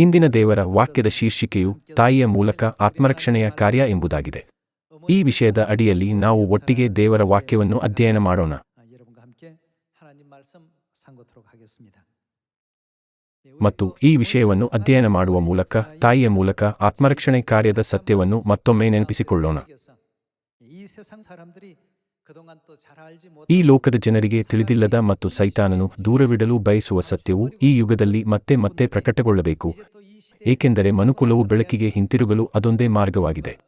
ಇಂದಿನ ದೇವರ ವಾಕ್ಯದ ಶೀರ್ಷಿಕೆಯು ತಾಯಿಯ ಮೂಲಕ ಆತ್ಮರಕ್ಷಣೆಯ ಕಾರ್ಯ ಎಂಬುದಾಗಿದೆ. ಈ ವಿಷಯದ ಅಡಿಯಲ್ಲಿ ನಾವು ಒಟ್ಟಿಗೆ ದೇವರ ವಾಕ್ಯವನ್ನು ಅಧ್ಯಯನ ಮಾಡೋಣ. ಮತ್ತು ಈ ವಿಷಯವನ್ನು ಅಧ್ಯಯನ ಮಾಡುವ ಮೂಲಕ ತಾಯಿಯ ಮೂಲಕ ಆತ್ಮರಕ್ಷಣೆ ಕಾರ್ಯದ ಸತ್ಯವನ್ನು ಮತ್ತೊಮ್ಮೆ ನೆನಪಿಸಿಕೊಳ್ಳೋಣ. ಈ ಲೋಕದ ಜನರಿಗೆ ತಿಳಿದಿಲ್ಲದ ಮತ್ತು ಸೈತಾನನು ದೂರವಿಡಲು ಬಯಸುವ ಸತ್ಯವು ಈ ಯುಗದಲ್ಲಿ ಮತ್ತೆ ಮತ್ತೆ ಪ್ರಕಟಗೊಳ್ಳಬೇಕು. ಏಕೆಂದರೆ ಮನುಕುಲವು ಬೆಳಕಿಗೆ ಹಿಂತಿರುಗಲು ಅದೊಂದೇ ಮಾರ್ಗವಾಗಿದೆ.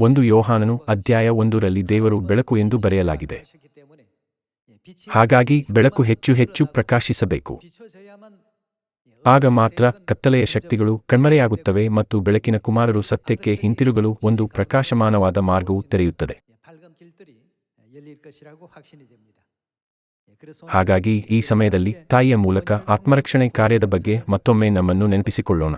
ಒಂದು ಯೋಹಾನನು ಅಧ್ಯಾಯ ಒಂದರಲ್ಲಿ ದೇವರು ಬೆಳಕು ಎಂದು ಬರೆಯಲಾಗಿದೆ. ಹಾಗಾಗಿ ಬೆಳಕು ಹೆಚ್ಚು ಹೆಚ್ಚು ಪ್ರಕಾಶಿಸಬೇಕು. ಆಗ ಮಾತ್ರ ಕತ್ತಲೆಯ ಶಕ್ತಿಗಳು ಕಣ್ಮರೆಯಾಗುತ್ತವೆ ಮತ್ತು ಬೆಳಕಿನ ಕುಮಾರರು ಸತ್ಯಕ್ಕೆ ಹಿಂತಿರುಗಲು ಒಂದು ಪ್ರಕಾಶಮಾನವಾದ ಮಾರ್ಗವು ತೆರೆಯುತ್ತದೆ. ಹಾಗಾಗಿ ಈ ಸಮಯದಲ್ಲಿ ತಾಯಿಯ ಮೂಲಕ ಆತ್ಮರಕ್ಷಣೆ ಕಾರ್ಯದ ಬಗ್ಗೆ ಮತ್ತೊಮ್ಮೆ ನಮ್ಮನ್ನು ನೆನಪಿಸಿಕೊಳ್ಳೋಣ.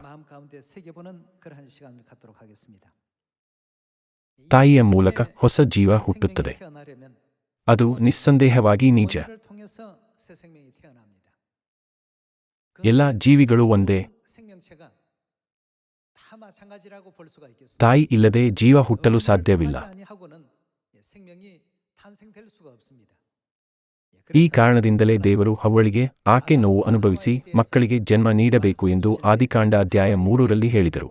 ತಾಯಿಯ ಮೂಲಕ ಹೊಸ ಜೀವ ಹುಟ್ಟುತ್ತದೆ. ಅದು ನಿಸ್ಸಂದೇಹವಾಗಿ ನಿಜ. ಎಲ್ಲ ಜೀವಿಗಳು ಒಂದೇ. ತಾಯಿ ಇಲ್ಲದೆ ಜೀವ ಹುಟ್ಟಲು ಸಾಧ್ಯವಿಲ್ಲ. ಈ ಕಾರಣದಿಂದಲೇ ದೇವರು ಅವಳಿಗೆ ಆಕೆ ನೋವು ಅನುಭವಿಸಿ ಮಕ್ಕಳಿಗೆ ಜನ್ಮ ನೀಡಬೇಕು ಎಂದು ಆದಿಕಾಂಡ ಅಧ್ಯಾಯ ಮೂರರಲ್ಲಿ ಹೇಳಿದರು.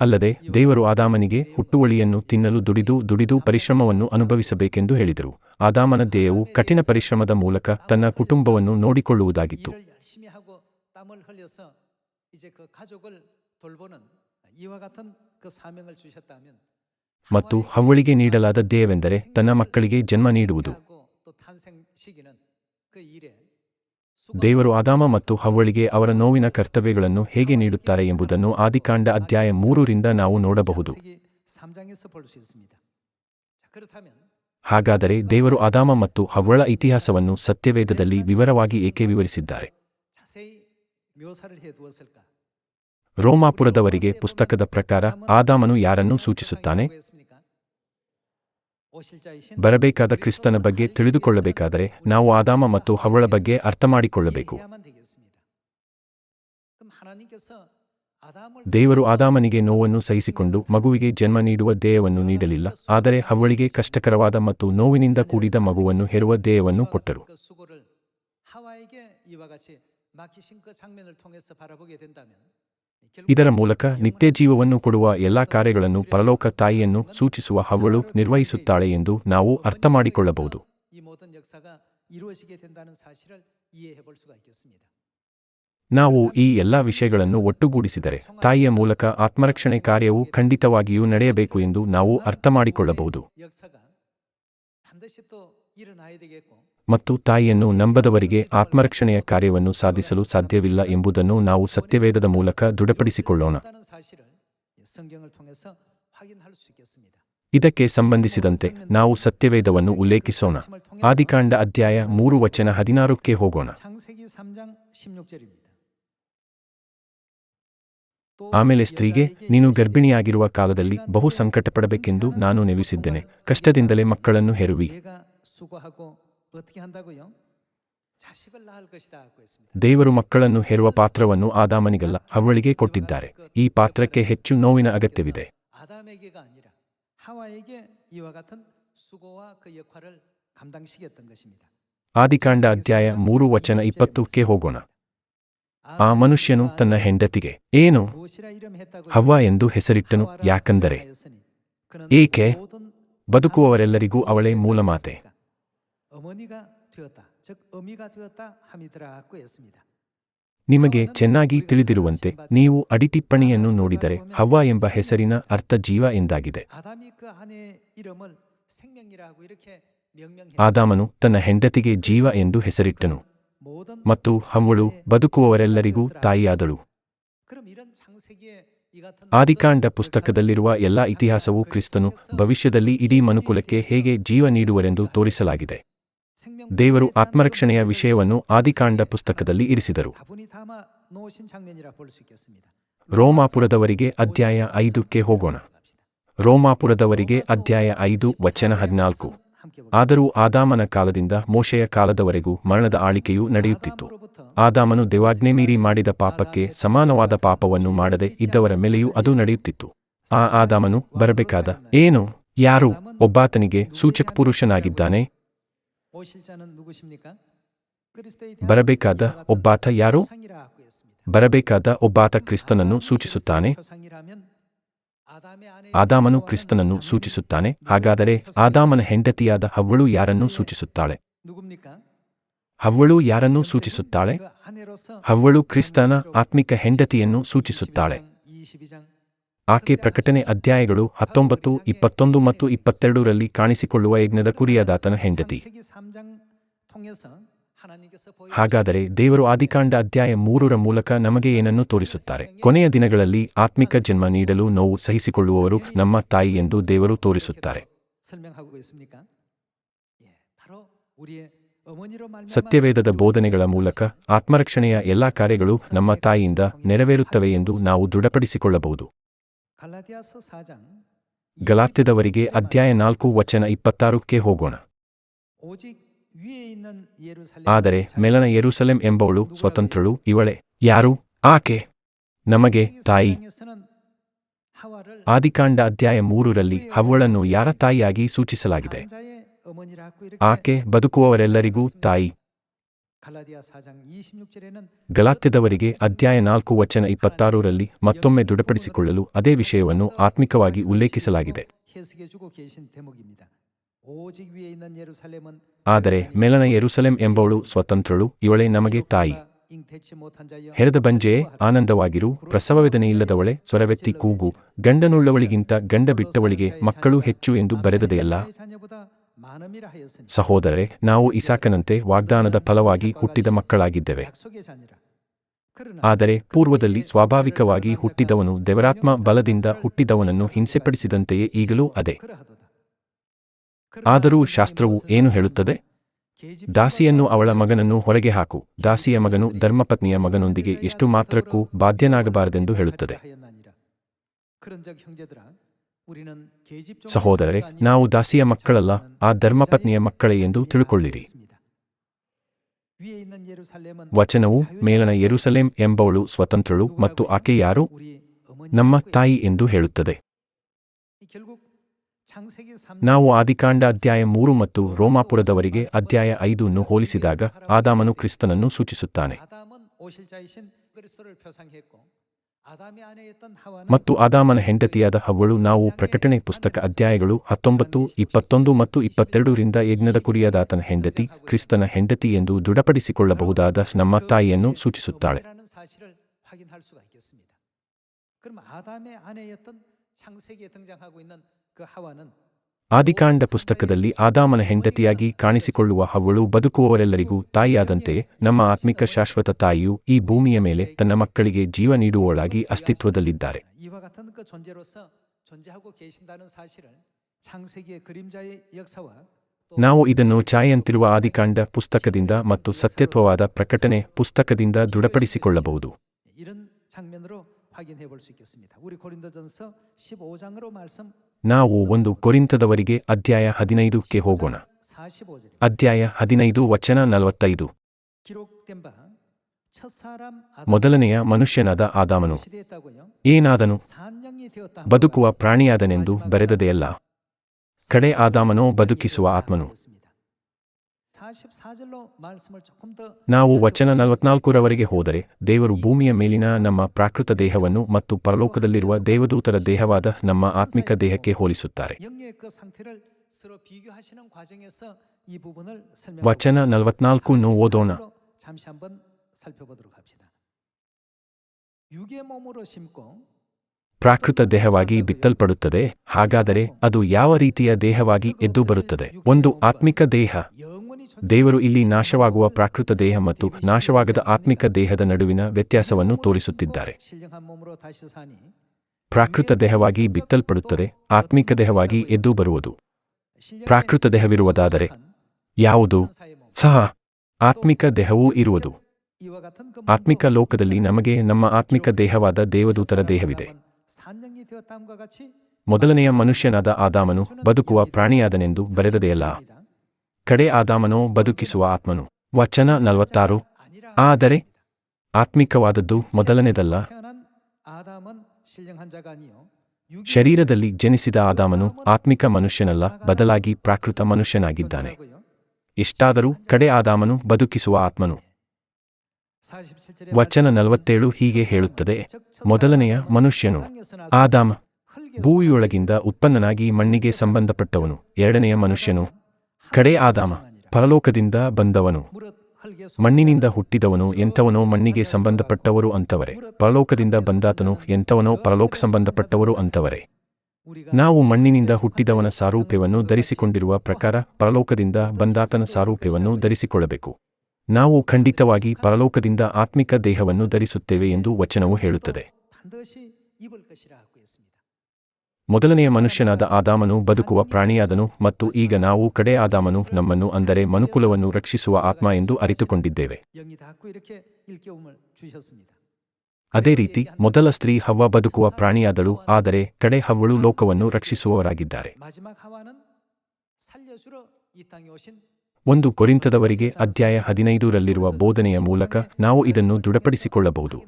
ಅಲ್ಲದೆ ದೇವರು ಆದಾಮನಿಗೆ ಹುಟ್ಟುವಳಿಯನ್ನು ತಿನ್ನಲು ದುಡಿದು ದುಡಿದು ಪರಿಶ್ರಮವನ್ನು ಅನುಭವಿಸಬೇಕೆಂದು ಹೇಳಿದರು. ಆದಾಮನ ದೇಹವು ಕಠಿಣ ಪರಿಶ್ರಮದ ಮೂಲಕ ತನ್ನ ಕುಟುಂಬವನ್ನು ನೋಡಿಕೊಳ್ಳುವುದಾಗಿತ್ತು. ಮತ್ತು ಹವ್ವಳಿಗೆ ನೀಡಲಾದ ದೇಹವೆಂದರೆ ತನ್ನ ಮಕ್ಕಳಿಗೆ ಜನ್ಮ ನೀಡುವುದು. ದೇವರು ಆದಾಮ ಮತ್ತು ಹವಳಿಗೆ ಅವರ ನೋವಿನ ಕರ್ತವ್ಯಗಳನ್ನು ಹೇಗೆ ನೀಡುತ್ತಾರೆ ಎಂಬುದನ್ನು ಆದಿಕಾಂಡ ಅಧ್ಯಾಯ ಮೂರರಿಂದ ನಾವು ನೋಡಬಹುದು. ಹಾಗಾದರೆ ದೇವರು ಆದಾಮ ಮತ್ತು ಹವಳ ಇತಿಹಾಸವನ್ನು ಸತ್ಯವೇದದಲ್ಲಿ ವಿವರವಾಗಿ ಏಕೆ ವಿವರಿಸಿದ್ದಾರೆ? ರೋಮಾಪುರದವರಿಗೆ ಪುಸ್ತಕದ ಪ್ರಕಾರ ಆದಾಮನು ಯಾರನ್ನು ಸೂಚಿಸುತ್ತಾನೆ? ಬರಬೇಕಾದ ಕ್ರಿಸ್ತನ ಬಗ್ಗೆ ತಿಳಿದುಕೊಳ್ಳಬೇಕಾದರೆ ನಾವು ಆದಾಮ ಮತ್ತು ಹವಳ ಬಗ್ಗೆ ಅರ್ಥ ಮಾಡಿಕೊಳ್ಳಬೇಕು ದೇವರು ಆದಾಮನಿಗೆ ನೋವನ್ನು ಸಹಿಸಿಕೊಂಡು ಮಗುವಿಗೆ ಜನ್ಮ ನೀಡುವ ದೇಹವನ್ನು ನೀಡಲಿಲ್ಲ, ಆದರೆ ಹವಳಿಗೆ ಕಷ್ಟಕರವಾದ ಮತ್ತು ನೋವಿನಿಂದ ಕೂಡಿದ ಮಗುವನ್ನು ಹೆರುವ ದೇಹವನ್ನು ಕೊಟ್ಟರು. ಇದರ ಮೂಲಕ ನಿತ್ಯ ಜೀವವನ್ನು ಕೊಡುವ ಎಲ್ಲಾ ಕಾರ್ಯಗಳನ್ನು ಪರಲೋಕ ತಾಯಿಯನ್ನು ಸೂಚಿಸುವ ಹವಳು ನಿರ್ವಹಿಸುತ್ತಾಳೆ ಎಂದು ನಾವು ಅರ್ಥ ಮಾಡಿಕೊಳ್ಳಬಹುದು ನಾವು ಈ ಎಲ್ಲಾ ವಿಷಯಗಳನ್ನು ಒಟ್ಟುಗೂಡಿಸಿದರೆ ತಾಯಿಯ ಮೂಲಕ ಆತ್ಮರಕ್ಷಣೆ ಕಾರ್ಯವು ಖಂಡಿತವಾಗಿಯೂ ನಡೆಯಬೇಕು ಎಂದು ನಾವು ಅರ್ಥ ಮಾಡಿಕೊಳ್ಳಬಹುದು ಮತ್ತು ತಾಯಿಯನ್ನು ನಂಬದವರಿಗೆ ಆತ್ಮರಕ್ಷಣೆಯ ಕಾರ್ಯವನ್ನು ಸಾಧಿಸಲು ಸಾಧ್ಯವಿಲ್ಲ ಎಂಬುದನ್ನು ನಾವು ಸತ್ಯವೇದದ ಮೂಲಕ ದೃಢಪಡಿಸಿಕೊಳ್ಳೋಣ. ಇದಕ್ಕೆ ಸಂಬಂಧಿಸಿದಂತೆ ನಾವು ಸತ್ಯವೇದವನ್ನು ಉಲ್ಲೇಖಿಸೋಣ. ಆದಿಕಾಂಡ ಅಧ್ಯಾಯ ಮೂರು ವಚನ ಹದಿನಾರಕ್ಕೆ ಹೋಗೋಣ. ಆಮೇಲೆ ಸ್ತ್ರೀಗೆ, ನೀನು ಗರ್ಭಿಣಿಯಾಗಿರುವ ಕಾಲದಲ್ಲಿ ಬಹು ಸಂಕಟಪಡಬೇಕೆಂದು ನಾನು ನೆವಿಸಿದ್ದೇನೆ ಕಷ್ಟದಿಂದಲೇ ಮಕ್ಕಳನ್ನು ಹೆರುವಿ. ದೇವರು ಮಕ್ಕಳನ್ನು ಹೇರುವ ಪಾತ್ರವನ್ನು ಆದಾಮನಿಗಲ್ಲ ಅವಳಿಗೆ ಕೊಟ್ಟಿದ್ದಾರೆ. ಈ ಪಾತ್ರಕ್ಕೆ ಹೆಚ್ಚು ನೋವಿನ ಅಗತ್ಯವಿದೆ. ಆದಿಕಾಂಡ ಅಧ್ಯಾಯ ಮೂರು ವಚನ ಇಪ್ಪತ್ತಕ್ಕೆ ಹೋಗೋಣ. ಆ ಮನುಷ್ಯನು ತನ್ನ ಹೆಂಡತಿಗೆ ಏನು? ಹವ್ವ ಎಂದು ಹೆಸರಿಟ್ಟನು ಯಾಕಂದರೆ? ಏಕೆ? ಬದುಕುವವರೆಲ್ಲರಿಗೂ ಅವಳೇ ಮೂಲಮಾತೆ. ನಿಮಗೆ ಚೆನ್ನಾಗಿ ತಿಳಿದಿರುವಂತೆ ನೀವು ಅಡಿಟಿಪ್ಪಣಿಯನ್ನು ನೋಡಿದರೆ ಹವ್ವ ಎಂಬ ಹೆಸರಿನ ಅರ್ಥ ಜೀವ ಎಂದಾಗಿದೆ. ಆದಾಮನು ತನ್ನ ಹೆಂಡತಿಗೆ ಜೀವ ಎಂದು ಹೆಸರಿಟ್ಟನು. ಮತ್ತು ಹಂವಳು ಬದುಕುವವರೆಲ್ಲರಿಗೂ ತಾಯಿಯಾದಳು. ಆದಿಕಾಂಡ ಪುಸ್ತಕದಲ್ಲಿರುವ ಎಲ್ಲ ಇತಿಹಾಸವು ಕ್ರಿಸ್ತನು ಭವಿಷ್ಯದಲ್ಲಿ ಇಡೀ ಮನುಕುಲಕ್ಕೆ ಹೇಗೆ ಜೀವ ನೀಡುವರೆಂದು ತೋರಿಸಲಾಗಿದೆ. ದೇವರು ಆತ್ಮರಕ್ಷಣೆಯ ವಿಷಯವನ್ನು ಆದಿಕಾಂಡ ಪುಸ್ತಕದಲ್ಲಿ ಇರಿಸಿದರು. ರೋಮಾಪುರದವರಿಗೆ ಅಧ್ಯಾಯ ಐದಕ್ಕೆ ಹೋಗೋಣ. ರೋಮಾಪುರದವರಿಗೆ ಅಧ್ಯಾಯ ಐದು ವಚನ ಹದಿನಾಲ್ಕು. ಆದರೂ ಆದಾಮನ ಕಾಲದಿಂದ ಮೋಶೆಯ ಕಾಲದವರೆಗೂ ಮರಣದ ಆಳಿಕೆಯು ನಡೆಯುತ್ತಿತ್ತು. ಆದಾಮನು ದೇವಾಜ್ಞೆ ಮೀರಿ ಮಾಡಿದ ಪಾಪಕ್ಕೆ ಸಮಾನವಾದ ಪಾಪವನ್ನು ಮಾಡದೆ ಇದ್ದವರ ಮೇಲೆಯೂ ಅದು ನಡೆಯುತ್ತಿತ್ತು. ಆ ಆದಾಮನು ಬರಬೇಕಾದ ಏನು? ಯಾರು? ಒಬ್ಬಾತನಿಗೆ ಸೂಚಕ ಪುರುಷನಾಗಿದ್ದಾನೆ? ಬರಬೇಕಾದ ಒಬ್ಬಾತ ಯಾರು ಬರಬೇಕಾದ ಒಬ್ಬಾತ ಕ್ರಿಸ್ತನನ್ನು ಸೂಚಿಸುತ್ತಾನೆ ಆದಾಮನು ಕ್ರಿಸ್ತನನ್ನು ಸೂಚಿಸುತ್ತಾನೆ ಹಾಗಾದರೆ ಆದಾಮನ ಹೆಂಡತಿಯಾದ ಹವ್ವಳು ಯಾರನ್ನು ಸೂಚಿಸುತ್ತಾಳೆ ಹವ್ವಳು ಯಾರನ್ನು ಸೂಚಿಸುತ್ತಾಳೆ ಹವ್ವಳು ಕ್ರಿಸ್ತನ ಆತ್ಮಿಕ ಹೆಂಡತಿಯನ್ನು ಸೂಚಿಸುತ್ತಾಳೆ ಆಕೆ ಪ್ರಕಟಣೆ ಅಧ್ಯಾಯಗಳು ಹತ್ತೊಂಬತ್ತು, ಇಪ್ಪತ್ತೊಂದು ಮತ್ತು ಇಪ್ಪತ್ತೆರಡರಲ್ಲಿ ಕಾಣಿಸಿಕೊಳ್ಳುವ ಯಜ್ಞದ ಕುರಿಯಾದಾತನ ಹೆಂಡತಿ. ಹಾಗಾದರೆ ದೇವರು ಆದಿಕಾಂಡ ಅಧ್ಯಾಯ ಮೂರರ ಮೂಲಕ ನಮಗೆ ಏನನ್ನು ತೋರಿಸುತ್ತಾರೆ? ಕೊನೆಯ ದಿನಗಳಲ್ಲಿ ಆತ್ಮಿಕ ಜನ್ಮ ನೀಡಲು ನೋವು ಸಹಿಸಿಕೊಳ್ಳುವವರು ನಮ್ಮ ತಾಯಿ ಎಂದು ದೇವರು ತೋರಿಸುತ್ತಾರೆ. ಸತ್ಯವೇದದ ಬೋಧನೆಗಳ ಮೂಲಕ ಆತ್ಮರಕ್ಷಣೆಯ ಎಲ್ಲಾ ಕಾರ್ಯಗಳು ನಮ್ಮ ತಾಯಿಯಿಂದ ನೆರವೇರುತ್ತವೆ ಎಂದು ನಾವು ದೃಢಪಡಿಸಿಕೊಳ್ಳಬಹುದು. ಗಲಾತ್ಯದವರಿಗೆ ಅಧ್ಯಾಯ ನಾಲ್ಕು ವಚನ ಇಪ್ಪತ್ತಾರಕ್ಕೆ ಹೋಗೋಣ. ಆದರೆ ಮೆಲನ ಯರುಸಲೆಂ ಎಂಬವಳು ಸ್ವತಂತ್ರಳು ಇವಳೆ ಯಾರು? ಆಕೆ? ನಮಗೆ ತಾಯಿ. ಆದಿಕಾಂಡ ಅಧ್ಯಾಯ ಮೂರರಲ್ಲಿ ಹವ್ವಳನ್ನು ಯಾರ ತಾಯಿಯಾಗಿ ಸೂಚಿಸಲಾಗಿದೆ? ಆಕೆ ಬದುಕುವವರೆಲ್ಲರಿಗೂ ತಾಯಿ. ಗಲಾತ್ಯದವರಿಗೆ ಅಧ್ಯಾಯ ನಾಲ್ಕು ವಚನ ಇಪ್ಪತ್ತಾರರಲ್ಲಿ ಮತ್ತೊಮ್ಮೆ ದೃಢಪಡಿಸಿಕೊಳ್ಳಲು ಅದೇ ವಿಷಯವನ್ನು ಆತ್ಮಿಕವಾಗಿ ಉಲ್ಲೇಖಿಸಲಾಗಿದೆ. ಆದರೆ ಮೆಲನ ಯೆರೂಸಲೇಂ ಎಂಬವಳು ಸ್ವತಂತ್ರಳು, ಇವಳೇ ನಮಗೆ ತಾಯಿ. ಹೆರದ ಬಂಜೆಯೇ ಆನಂದವಾಗಿರು ಪ್ರಸವವೇದನೆಯಿಲ್ಲದವಳೆ ಸ್ವರವೆತ್ತಿ ಕೂಗು, ಗಂಡನುಳ್ಳವಳಿಗಿಂತ ಗಂಡ ಬಿಟ್ಟವಳಿಗೆ ಮಕ್ಕಳು ಹೆಚ್ಚು ಎಂದು ಬರೆದದೆಯಲ್ಲ. ಸಹೋದರರೆ ನಾವು ಇಸಾಕನಂತೆ ವಾಗ್ದಾನದ ಫಲವಾಗಿ ಹುಟ್ಟಿದ ಮಕ್ಕಳಾಗಿದ್ದೇವೆ ಆದರೆ ಪೂರ್ವದಲ್ಲಿ ಸ್ವಾಭಾವಿಕವಾಗಿ ಹುಟ್ಟಿದವನು ದೇವರಾತ್ಮ ಬಲದಿಂದ ಹುಟ್ಟಿದವನನ್ನು ಹಿಂಸೆಪಡಿಸಿದಂತೆಯೇ ಈಗಲೂ ಅದೇ ಆದರೂ ಶಾಸ್ತ್ರವು ಏನು ಹೇಳುತ್ತದೆ ದಾಸಿಯನ್ನು ಅವಳ ಮಗನನ್ನು ಹೊರಗೆ ಹಾಕು ದಾಸಿಯ ಮಗನು ಧರ್ಮಪತ್ನಿಯ ಮಗನೊಂದಿಗೆ ಎಷ್ಟು ಮಾತ್ರಕ್ಕೂ ಬಾಧ್ಯನಾಗಬಾರದೆಂದು ಹೇಳುತ್ತದೆ ಸಹೋದರರೆ ನಾವು ದಾಸಿಯ ಮಕ್ಕಳಲ್ಲ ಆ ಧರ್ಮಪತ್ನಿಯ ಮಕ್ಕಳೇ ಎಂದು ತಿಳುಕೊಳ್ಳಿರಿ. ವಚನವು ಮೇಲನ ಯೆರೂಸಲೇಂ ಎಂಬವಳು ಸ್ವತಂತ್ರಳು ಮತ್ತು ಆಕೆ ಯಾರು? ನಮ್ಮ ತಾಯಿ ಎಂದು ಹೇಳುತ್ತದೆ. ನಾವು ಆದಿಕಾಂಡ ಅಧ್ಯಾಯ ಮೂರು ಮತ್ತು ರೋಮಾಪುರದವರಿಗೆ ಅಧ್ಯಾಯ ಐದನ್ನು ಹೋಲಿಸಿದಾಗ ಆದಾಮನು ಕ್ರಿಸ್ತನನ್ನು ಸೂಚಿಸುತ್ತಾನೆ. ಮತ್ತು ಆದಾಮನ ಹೆಂಡತಿಯಾದ ಹವ್ವಳು ನಾವು ಪ್ರಕಟಣೆ ಪುಸ್ತಕ ಅಧ್ಯಾಯಗಳು ಹತ್ತೊಂಬತ್ತು ಇಪ್ಪತ್ತೊಂದು ಮತ್ತು ಇಪ್ಪತ್ತೆರಡರಿಂದ ಯಜ್ಞದ ಕುರಿಯಾದಾತನ ಹೆಂಡತಿ ಕ್ರಿಸ್ತನ ಹೆಂಡತಿ ಎಂದು ದೃಢಪಡಿಸಿಕೊಳ್ಳಬಹುದಾದ ನಮ್ಮ ತಾಯಿಯನ್ನು ಸೂಚಿಸುತ್ತಾಳೆ. ಆದಿಕಾಂಡ ಪುಸ್ತಕದಲ್ಲಿ ಆದಾಮನ ಹೆಂಡತಿಯಾಗಿ ಕಾಣಿಸಿಕೊಳ್ಳುವ ಹವಳು ಬದುಕುವವರೆಲ್ಲರಿಗೂ ತಾಯಿಯಾದಂತೆ ನಮ್ಮ ಆತ್ಮಿಕ ಶಾಶ್ವತ ತಾಯಿಯು ಈ ಭೂಮಿಯ ಮೇಲೆ ತನ್ನ ಮಕ್ಕಳಿಗೆ ಜೀವ ನೀಡುವವಳಾಗಿ ಅಸ್ತಿತ್ವದಲ್ಲಿದ್ದಾರೆ. ನಾವು ಇದನ್ನು ಛಾಯೆಯಂತಿರುವ ಆದಿಕಾಂಡ ಪುಸ್ತಕದಿಂದ ಮತ್ತು ಸತ್ಯತ್ವವಾದ ಪ್ರಕಟಣೆ ಪುಸ್ತಕದಿಂದ ದೃಢಪಡಿಸಿಕೊಳ್ಳಬಹುದು. ನಾವು ಒಂದು ಕೊರಿಂತದವರಿಗೆ ಅಧ್ಯಾಯ ಹದಿನೈದಕ್ಕೆ ಹೋಗೋಣ ಅಧ್ಯಾಯ ಹದಿನೈದು ವಚನ ನಲವತ್ತೈದು ಮೊದಲನೆಯ ಮನುಷ್ಯನಾದ ಆದಾಮನು ಏನಾದನು ಬದುಕುವ ಪ್ರಾಣಿಯಾದನೆಂದು ಬರೆದದೆಯಲ್ಲ ಕಡೆ ಆದಾಮನೋ ಬದುಕಿಸುವ ಆತ್ಮನು ನಾವು ವಚನ ನಲವತ್ನಾಲ್ಕರವರೆಗೆ ಹೋದರೆ ದೇವರು ಭೂಮಿಯ ಮೇಲಿನ ನಮ್ಮ ಪ್ರಾಕೃತ ದೇಹವನ್ನು ಮತ್ತು ಪರಲೋಕದಲ್ಲಿರುವ ದೇವದೂತರ ದೇಹವಾದ ನಮ್ಮ ಆತ್ಮಿಕ ದೇಹಕ್ಕೆ ಹೋಲಿಸುತ್ತಾರೆ. ವಚನ ನಲವತ್ನಾಲ್ಕು ನು ಓದೋಣ. ಪ್ರಾಕೃತ ದೇಹವಾಗಿ ಬಿತ್ತಲ್ಪಡುತ್ತದೆ, ಹಾಗಾದರೆ ಅದು ಯಾವ ರೀತಿಯ ದೇಹವಾಗಿ ಎದ್ದು ಬರುತ್ತದೆ? ಒಂದು ಆತ್ಮಿಕ ದೇಹ. ದೇವರು ಇಲ್ಲಿ ನಾಶವಾಗುವ ಪ್ರಾಕೃತ ದೇಹ ಮತ್ತು ನಾಶವಾಗದ ಆತ್ಮಿಕ ದೇಹದ ನಡುವಿನ ವ್ಯತ್ಯಾಸವನ್ನು ತೋರಿಸುತ್ತಿದ್ದಾರೆ. ಪ್ರಾಕೃತ ದೇಹವಾಗಿ ಬಿತ್ತಲ್ಪಡುತ್ತದೆ, ಆತ್ಮಿಕ ದೇಹವಾಗಿ ಎದ್ದು ಬರುವುದು. ಪ್ರಾಕೃತ ದೇಹವಿರುವುದಾದರೆ ಯಾವುದು? ಸಹ, ಆತ್ಮಿಕ ದೇಹವೂ ಇರುವುದು. ಆತ್ಮಿಕ ಲೋಕದಲ್ಲಿ ನಮಗೆ ನಮ್ಮ ಆತ್ಮಿಕ ದೇಹವಾದ ದೇವದೂತರ ದೇಹವಿದೆ. ಮೊದಲನೆಯ ಮನುಷ್ಯನಾದ ಆದಾಮನು ಬದುಕುವ ಪ್ರಾಣಿಯಾದನೆಂದು ಬರೆದದೆಯಲ್ಲ? ಕಡೆ ಆದಾಮನೋ ಬದುಕಿಸುವ ಆತ್ಮನು. ವಚನ ನಲವತ್ತಾರು. ಆದರೆ ಆತ್ಮಿಕವಾದದ್ದು ಮೊದಲನೇದಲ್ಲ. ಶರೀರದಲ್ಲಿ ಜನಿಸಿದ ಆದಾಮನು ಆತ್ಮಿಕ ಮನುಷ್ಯನಲ್ಲ, ಬದಲಾಗಿ ಪ್ರಾಕೃತ ಮನುಷ್ಯನಾಗಿದ್ದಾನೆ. ಇಷ್ಟಾದರೂ ಕಡೆ ಆದಾಮನು ಬದುಕಿಸುವ ಆತ್ಮನು. ವಚನ ನಲವತ್ತೇಳು ಹೀಗೆ ಹೇಳುತ್ತದೆ. ಮೊದಲನೆಯ ಮನುಷ್ಯನು. ಆದಾಮ. ಭೂವಿಯೊಳಗಿಂದ ಉತ್ಪನ್ನನಾಗಿ ಮಣ್ಣಿಗೆ ಸಂಬಂಧಪಟ್ಟವನು. ಎರಡನೆಯ ಮನುಷ್ಯನು. ಕಡೆ ಆದಾಮ, ಪರಲೋಕದಿಂದ ಬಂದವನು. ಮಣ್ಣಿನಿಂದ ಹುಟ್ಟಿದವನು ಎಂಥವನೋ ಮಣ್ಣಿಗೆ ಸಂಬಂಧಪಟ್ಟವರು ಅಂತವರೆ. ಪರಲೋಕದಿಂದ ಬಂದಾತನು ಎಂಥವನೋ ಪರಲೋಕ ಸಂಬಂಧಪಟ್ಟವರು ಅಂತವರೆ. ನಾವು ಮಣ್ಣಿನಿಂದ ಹುಟ್ಟಿದವನ ಸಾರೂಪ್ಯವನ್ನು ಧರಿಸಿಕೊಂಡಿರುವ ಪ್ರಕಾರ ಪರಲೋಕದಿಂದ ಬಂದಾತನ ಸಾರೂಪ್ಯವನ್ನು ಧರಿಸಿಕೊಳ್ಳಬೇಕು. ನಾವು ಖಂಡಿತವಾಗಿ ಪರಲೋಕದಿಂದ ಆತ್ಮಿಕ ದೇಹವನ್ನು ಧರಿಸುತ್ತೇವೆ ಎಂದು ವಚನವು ಹೇಳುತ್ತದೆ. ಮೊದಲನೆಯ ಮನುಷ್ಯನಾದ ಆದಾಮನು ಬದುಕುವ ಪ್ರಾಣಿಯಾದನು ಮತ್ತು ಈಗ ನಾವು ಕಡೆ ಆದಾಮನು ನಮ್ಮನ್ನು ಅಂದರೆ ಮನುಕುಲವನ್ನು ರಕ್ಷಿಸುವ ಆತ್ಮ ಎಂದು ಅರಿತುಕೊಂಡಿದ್ದೇವೆ. ಅದೇ ರೀತಿ ಮೊದಲ ಸ್ತ್ರೀ ಹವ್ವ ಬದುಕುವ ಪ್ರಾಣಿಯಾದಳು ಆದರೆ ಕಡೆ ಹವ್ವಳು ಲೋಕವನ್ನು ರಕ್ಷಿಸುವವರಾಗಿದ್ದಾರೆ. ಒಂದು ಕೊರಿಂತದವರಿಗೆ ಅಧ್ಯಾಯ ಹದಿನೈದರಲ್ಲಿರುವ ಬೋಧನೆಯ ಮೂಲಕ ನಾವು ಇದನ್ನು ದೃಢಪಡಿಸಿಕೊಳ್ಳಬಹುದು.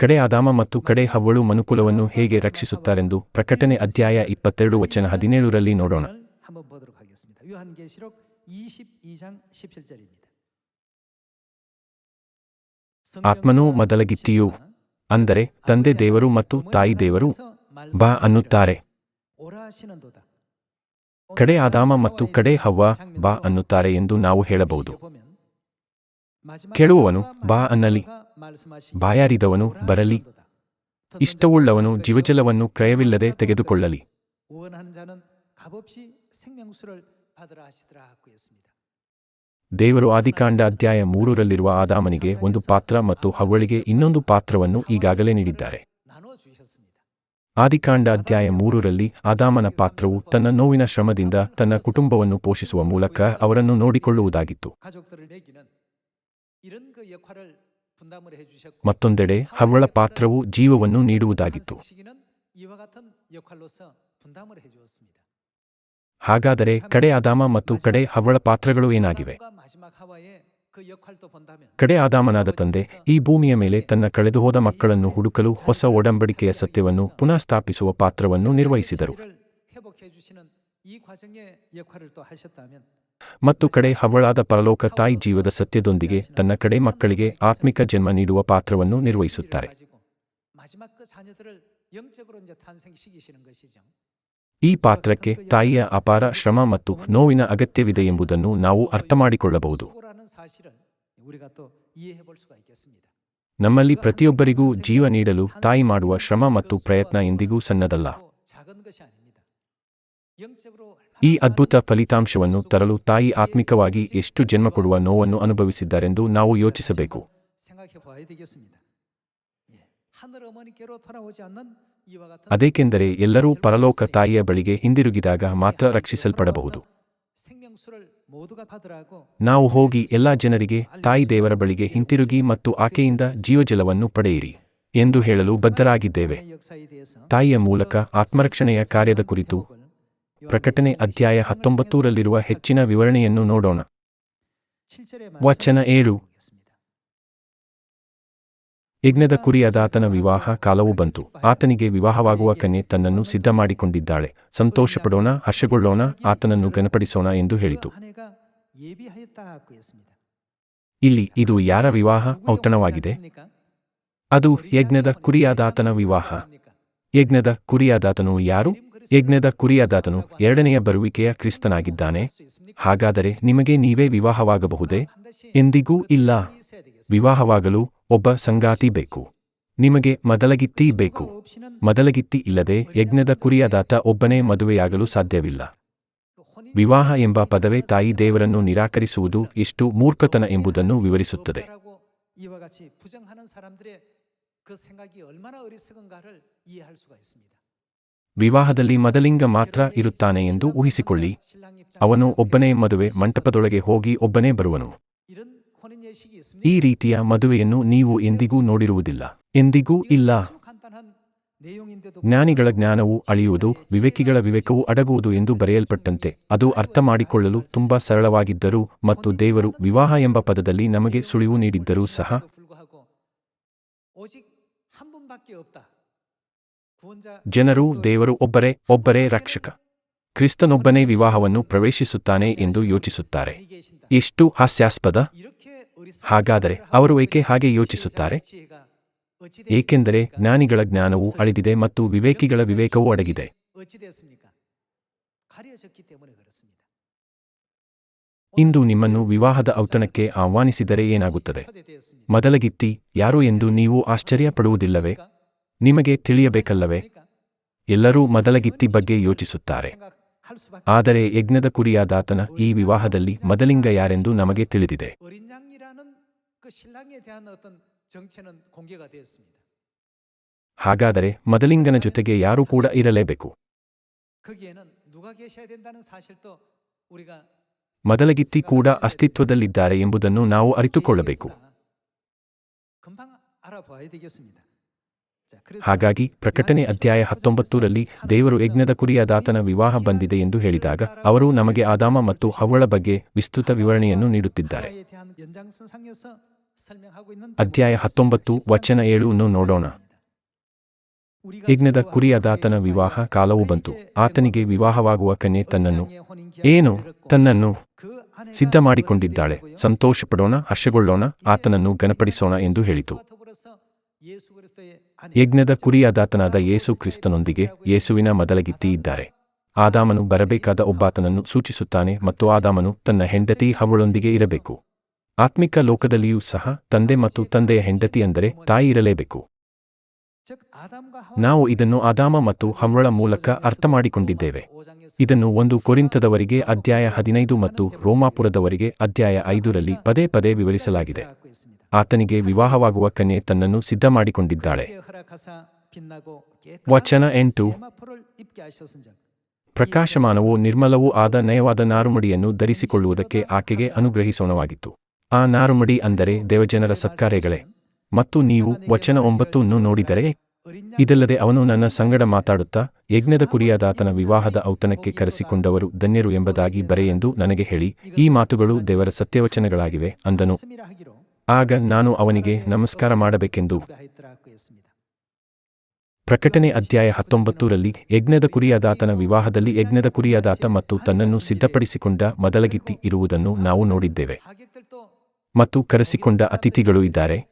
ಕಡೆ ಆದಾಮ ಮತ್ತು ಕಡೆ ಹವ್ವಳು ಮನುಕುಲವನ್ನು ಹೇಗೆ ರಕ್ಷಿಸುತ್ತಾರೆಂದು ಪ್ರಕಟಣೆ ಅಧ್ಯಾಯ ಇಪ್ಪತ್ತೆರಡು ವಚನ ಹದಿನೇಳರಲ್ಲಿ ನೋಡೋಣ. ಆತ್ಮನು ಮೊದಲಗಿತ್ತಿಯು, ಅಂದರೆ ತಂದೆ ದೇವರು ಮತ್ತು ತಾಯಿ ದೇವರು, ಬಾ ಅನ್ನುತ್ತಾರೆ. ಕಡೆ ಆದಾಮ ಮತ್ತು ಕಡೆ ಹವ್ವ, ಬಾ ಅನ್ನುತ್ತಾರೆ ಎಂದು ನಾವು ಹೇಳಬಹುದು. ಕೇಳುವವನು, ಬಾ ಅನ್ನಲಿ. ಬಾಯಾರಿದವನು ಬರಲಿ. ಇಷ್ಟವುಳ್ಳವನು ಜೀವಜಲವನ್ನು ಕ್ರಯವಿಲ್ಲದೆ ತೆಗೆದುಕೊಳ್ಳಲಿ. ದೇವರು ಆದಿಕಾಂಡ ಅಧ್ಯಾಯ ಮೂರರಲ್ಲಿರುವ ಆದಾಮನಿಗೆ ಒಂದು ಪಾತ್ರ ಮತ್ತು ಹವಳಿಗೆ ಇನ್ನೊಂದು ಪಾತ್ರವನ್ನು ಈಗಾಗಲೇ ನೀಡಿದ್ದಾರೆ. ಆದಿಕಾಂಡ ಅಧ್ಯಾಯ ಮೂರರಲ್ಲಿ ಆದಾಮನ ಪಾತ್ರವು ತನ್ನ ನೋವಿನ ಶ್ರಮದಿಂದ ತನ್ನ ಕುಟುಂಬವನ್ನು ಪೋಷಿಸುವ ಮೂಲಕ ಅವರನ್ನು ನೋಡಿಕೊಳ್ಳುವುದಾಗಿತ್ತು. ಮತ್ತೊಂದೆಡೆ ಹವಳ ಪಾತ್ರವು ಜೀವವನ್ನು ನೀಡುವುದಾಗಿತ್ತು. ಹಾಗಾದರೆ ಕಡೆ ಆದಾಮ ಮತ್ತು ಕಡೆ ಹವಳ ಪಾತ್ರಗಳು ಏನಾಗಿವೆ? ಕಡೆ ಆದಾಮನಾದ ತಂದೆ ಈ ಭೂಮಿಯ ಮೇಲೆ ತನ್ನ ಕಳೆದುಹೋದ ಮಕ್ಕಳನ್ನು ಹುಡುಕಲು ಹೊಸ ಒಡಂಬಡಿಕೆಯ ಸತ್ಯವನ್ನು ಪುನಃ ಸ್ಥಾಪಿಸುವ ಪಾತ್ರವನ್ನು ನಿರ್ವಹಿಸಿದರು. ಮತ್ತು ಕಡೆ ಹವಳಾದ ಪರಲೋಕ ತಾಯಿ ಜೀವದ ಸತ್ಯದೊಂದಿಗೆ ತನ್ನ ಕಡೆ ಮಕ್ಕಳಿಗೆ ಆತ್ಮಿಕ ಜನ್ಮ ನೀಡುವ ಪಾತ್ರವನ್ನು ನಿರ್ವಹಿಸುತ್ತಾರೆ. ಈ ಪಾತ್ರಕ್ಕೆ ತಾಯಿಯ ಅಪಾರ ಶ್ರಮ ಮತ್ತು ನೋವಿನ ಅಗತ್ಯವಿದೆ ಎಂಬುದನ್ನು ನಾವು ಅರ್ಥಮಾಡಿಕೊಳ್ಳಬಹುದು ನಮ್ಮಲ್ಲಿ ಪ್ರತಿಯೊಬ್ಬರಿಗೂ ಜೀವ ನೀಡಲು ತಾಯಿ ಮಾಡುವ ಶ್ರಮ ಮತ್ತು ಪ್ರಯತ್ನ ಎಂದಿಗೂ ಸಣ್ಣದಲ್ಲ ಈ ಅದ್ಭುತ ಫಲಿತಾಂಶವನ್ನು ತರಲು ತಾಯಿ ಆತ್ಮಿಕವಾಗಿ ಎಷ್ಟು ಜನ್ಮ ಕೊಡುವ ನೋವನ್ನು ಅನುಭವಿಸಿದ್ದಾರೆಂದು ನಾವು ಯೋಚಿಸಬೇಕು. ಅದೇಕೆಂದರೆ ಎಲ್ಲರೂ ಪರಲೋಕ ತಾಯಿಯ ಬಳಿಗೆ ಹಿಂದಿರುಗಿದಾಗ ಮಾತ್ರ ರಕ್ಷಿಸಲ್ಪಡಬಹುದು. ನಾವು ಹೋಗಿ ಎಲ್ಲ ಜನರಿಗೆ ತಾಯಿ ದೇವರ ಬಳಿಗೆ ಹಿಂತಿರುಗಿ ಮತ್ತು ಆಕೆಯಿಂದ ಜೀವಜಲವನ್ನು ಪಡೆಯಿರಿ ಎಂದು ಹೇಳಲು ಬದ್ಧರಾಗಿದ್ದೇವೆ. ತಾಯಿಯ ಮೂಲಕ ಆತ್ಮರಕ್ಷಣೆಯ ಕಾರ್ಯದ ಕುರಿತು ಪ್ರಕಟಣೆ ಅಧ್ಯಾಯ ಹತ್ತೊಂಬತ್ತೂರಲ್ಲಿರುವ ಹೆಚ್ಚಿನ ವಿವರಣೆಯನ್ನು ನೋಡೋಣ. ವಚನ ಏಳು. ಯಜ್ಞದ ಕುರಿಯಾದಾತನ ವಿವಾಹ ಕಾಲವು ಬಂತು. ಆತನಿಗೆ ವಿವಾಹವಾಗುವ ಕನ್ಯೆ ತನ್ನನ್ನು ಸಿದ್ಧ ಮಾಡಿಕೊಂಡಿದ್ದಾಳೆ ಸಂತೋಷಪಡೋಣ, ಹರ್ಷಗೊಳ್ಳೋಣ, ಆತನನ್ನು ಗನಪಡಿಸೋಣ ಎಂದು ಹೇಳಿತು. ಇಲ್ಲಿ ಇದು ಯಾರ ವಿವಾಹ? ಔತಣವಾಗಿದೆ. ಅದು ಯಜ್ಞದ ಕುರಿಯಾದಾತನ ವಿವಾಹ. ಯಜ್ಞದ ಕುರಿಯಾದಾತನು ಯಾರು? ಯಜ್ಞದ ಕುರಿಯಾದಾತನು ಎರಡನೆಯ ಬರುವಿಕೆಯ ಕ್ರಿಸ್ತನಾಗಿದ್ದಾನೆ ಹಾಗಾದರೆ ನಿಮಗೆ ನೀವೇ ವಿವಾಹವಾಗಬಹುದೇ ಎಂದಿಗೂ ಇಲ್ಲ ವಿವಾಹವಾಗಲು ಒಬ್ಬ ಸಂಗಾತಿ ಬೇಕು ನಿಮಗೆ ಮದಲಗಿತ್ತಿ ಬೇಕು ಮದಲಗಿತ್ತಿ ಇಲ್ಲದೆ ಯಜ್ಞದ ಕುರಿಯಾದಾತ ಒಬ್ಬನೇ ಮದುವೆಯಾಗಲು ಸಾಧ್ಯವಿಲ್ಲ ವಿವಾಹ ಎಂಬ ಪದವೇ ತಾಯಿ ದೇವರನ್ನು ನಿರಾಕರಿಸುವುದು ಎಷ್ಟು ಮೂರ್ಖತನ ಎಂಬುದನ್ನು ವಿವರಿಸುತ್ತದೆ 이와 같이 부정하는 사람들의 그 생각이 얼마나 어리석은가를 이해할 수가 있습니다. ವಿವಾಹದಲ್ಲಿ ಮದಲಿಂಗ ಮಾತ್ರ ಇರುತ್ತಾನೆ ಎಂದು ಊಹಿಸಿಕೊಳ್ಳಿ. ಅವನು ಒಬ್ಬನೇ ಮದುವೆ ಮಂಟಪದೊಳಗೆ ಹೋಗಿ ಒಬ್ಬನೇ ಬರುವನು. ಈ ರೀತಿಯ ಮದುವೆಯನ್ನು ನೀವು ಎಂದಿಗೂ ನೋಡಿರುವುದಿಲ್ಲ. ಎಂದಿಗೂ ಇಲ್ಲ. ಜ್ಞಾನಿಗಳ ಜ್ಞಾನವು ಅಳಿಯುವುದು, ವಿವೇಕಿಗಳ ವಿವೇಕವು ಅಡಗುವುದು ಎಂದು ಬರೆಯಲ್ಪಟ್ಟಂತೆ, ಅದು ಅರ್ಥ ಮಾಡಿಕೊಳ್ಳಲು ತುಂಬಾ ಸರಳವಾಗಿದ್ದರೂ ಮತ್ತು ದೇವರು ವಿವಾಹ ಎಂಬ ಪದದಲ್ಲಿ ನಮಗೆ ಸುಳಿವು ನೀಡಿದ್ದರೂ ಸಹ ಜನರು, ದೇವರು ಒಬ್ಬರೇ ಒಬ್ಬರೇ ರಕ್ಷಕ. ಕ್ರಿಸ್ತನೊಬ್ಬನೇ ವಿವಾಹವನ್ನು ಪ್ರವೇಶಿಸುತ್ತಾನೆ ಎಂದು ಯೋಚಿಸುತ್ತಾರೆ. ಎಷ್ಟು ಹಾಸ್ಯಾಸ್ಪದ. ಹಾಗಾದರೆ ಅವರು ಏಕೆ ಹಾಗೆ ಯೋಚಿಸುತ್ತಾರೆ? ಏಕೆಂದರೆ ಜ್ಞಾನಿಗಳ ಜ್ಞಾನವು ಅಳಿದಿದೆ ಮತ್ತು ವಿವೇಕಿಗಳ ವಿವೇಕವೂ ಅಡಗಿದೆ. ಇಂದು ನಿಮ್ಮನ್ನು ವಿವಾಹದ ಔತಣಕ್ಕೆ ಆಹ್ವಾನಿಸಿದರೆ ಏನಾಗುತ್ತದೆ? ಮೊದಲಗಿತ್ತಿ, ಯಾರು ಎಂದು ನೀವು ಆಶ್ಚರ್ಯ ಪಡುವುದಿಲ್ಲವೇ ನಿಮಗೆ ತಿಳಿಯಬೇಕಲ್ಲವೇ? ಎಲ್ಲರೂ ಮದಲಗಿತ್ತಿ ಬಗ್ಗೆ ಯೋಚಿಸುತ್ತಾರೆ. ಆದರೆ ಯಜ್ಞದ ಕುರಿಯಾದಾತನ ಈ ವಿವಾಹದಲ್ಲಿ ಮದಲಿಂಗ ಯಾರೆಂದು ನಮಗೆ ತಿಳಿದಿದೆ. ಹಾಗಾದರೆ ಮದಲಿಂಗನ ಜೊತೆಗೆ ಯಾರು ಕೂಡ ಇರಲೇಬೇಕು. ಮದಲಗಿತ್ತಿ ಕೂಡ ಅಸ್ತಿತ್ವದಲ್ಲಿದ್ದಾರೆ ಎಂಬುದನ್ನು ನಾವು ಅರಿತುಕೊಳ್ಳಬೇಕು. ಹಾಗಾಗಿ ಪ್ರಕಟಣೆ ಅಧ್ಯಾಯ ಹತ್ತೊಂಬತ್ತರಲ್ಲಿ ದೇವರು ಯಜ್ಞದ ಕುರಿಯಾದಾತನ ವಿವಾಹ ಬಂದಿದೆ ಎಂದು ಹೇಳಿದಾಗ ಅವರು ನಮಗೆ ಆದಾಮ ಮತ್ತು ಅವಳ ಬಗ್ಗೆ ವಿಸ್ತೃತ ವಿವರಣೆಯನ್ನು ನೀಡುತ್ತಿದ್ದಾರೆ. ಅಧ್ಯಾಯ ಹತ್ತೊಂಬತ್ತು, ವಚನ ಏಳುವನ್ನು ನೋಡೋಣ. ಯಜ್ಞದ ಕುರಿಯಾದಾತನ ವಿವಾಹ ಕಾಲವು ಬಂತು. ಆತನಿಗೆ ವಿವಾಹವಾಗುವ ಕನೆ ತನ್ನನ್ನು, ಏನು? ತನ್ನನ್ನು ಸಿದ್ಧ ಮಾಡಿಕೊಂಡಿದ್ದಾಳೆ ಸಂತೋಷಪಡೋಣ, ಹರ್ಷಗೊಳ್ಳೋಣ, ಆತನನ್ನು ಘನಪಡಿಸೋಣ ಎಂದು ಹೇಳಿತು. ಯಜ್ಞದ ಕುರಿಯಾದಾತನಾದ ಯೇಸು ಕ್ರಿಸ್ತನೊಂದಿಗೆ ಯೇಸುವಿನ ಮೊದಲಗಿತ್ತಿ ಇದ್ದಾರೆ. ಆದಾಮನು ಬರಬೇಕಾದ ಒಬ್ಬಾತನನ್ನು ಸೂಚಿಸುತ್ತಾನೆ ಮತ್ತು ಆದಾಮನು ತನ್ನ ಹೆಂಡತಿ ಹವಳೊಂದಿಗೆ ಇರಬೇಕು. ಆತ್ಮಿಕ ಲೋಕದಲ್ಲಿಯೂ ಸಹ ತಂದೆ ಮತ್ತು ತಂದೆಯ ಹೆಂಡತಿ ಅಂದರೆ ತಾಯಿ ಇರಲೇಬೇಕು. ನಾವು ಇದನ್ನು ಆದಾಮ ಮತ್ತು ಹವಳ ಮೂಲಕ ಅರ್ಥಮಾಡಿಕೊಂಡಿದ್ದೇವೆ. ಇದನ್ನು ಒಂದು ಕೊರಿಂತದವರಿಗೆ ಅಧ್ಯಾಯ ಹದಿನೈದು ಮತ್ತು ರೋಮಾಪುರದವರಿಗೆ ಅಧ್ಯಾಯ ಐದರಲ್ಲಿ ಪದೇ ಪದೇ ವಿವರಿಸಲಾಗಿದೆ. ಆತನಿಗೆ ವಿವಾಹವಾಗುವ ಕನ್ಯೆ ತನ್ನನ್ನು ಸಿದ್ಧ ಮಾಡಿಕೊಂಡಿದ್ದಾಳೆ ವಚನ ಎಂಟು. ಪ್ರಕಾಶಮಾನವೂ ನಿರ್ಮಲವೂ ಆದ ನಯವಾದ ನಾರುಮಡಿಯನ್ನು ಧರಿಸಿಕೊಳ್ಳುವುದಕ್ಕೆ ಆಕೆಗೆ ಅನುಗ್ರಹಿಸೋಣವಾಗಿತ್ತು. ಆ ನಾರುಮಡಿ ಅಂದರೆ ದೇವಜನರ ಸತ್ಕಾರ್ಯಗಳೇ. ಮತ್ತು ನೀವು ವಚನ ಒಂಬತ್ತನ್ನು ನೋಡಿದರೆ, ಇದಲ್ಲದೆ ಅವನು ನನ್ನ ಸಂಗಡ ಮಾತಾಡುತ್ತಾ, ಯಜ್ಞದ ಕುರಿಯಾದಾತನ ವಿವಾಹದ ಔತಣಕ್ಕೆ ಕರೆಸಿಕೊಂಡವರು ಧನ್ಯರು ಎಂಬುದಾಗಿ ಬರೆಯೆಂದು ನನಗೆ ಹೇಳಿ, ಈ ಮಾತುಗಳು ದೇವರ ಸತ್ಯವಚನಗಳಾಗಿವೆ ಅಂದನು. ಆಗ ನಾನು ಅವನಿಗೆ ನಮಸ್ಕಾರ ಮಾಡಬೇಕೆಂದು. ಪ್ರಕಟಣೆ ಅಧ್ಯಾಯ ಹತ್ತೊಂಬತ್ತರಲ್ಲಿ ಯಜ್ಞದ ಕುರಿಯಾದಾತನ ವಿವಾಹದಲ್ಲಿ ಯಜ್ಞದ ಕುರಿಯಾದಾತ ಮತ್ತು ತನ್ನನ್ನು ಸಿದ್ಧಪಡಿಸಿಕೊಂಡ ಮೊದಲಗಿತ್ತಿ ಇರುವುದನ್ನು ನಾವು ನೋಡಿದ್ದೇವೆ. ಮತ್ತು ಕರೆಸಿಕೊಂಡ ಅತಿಥಿಗಳು ಇದ್ದಾರೆ.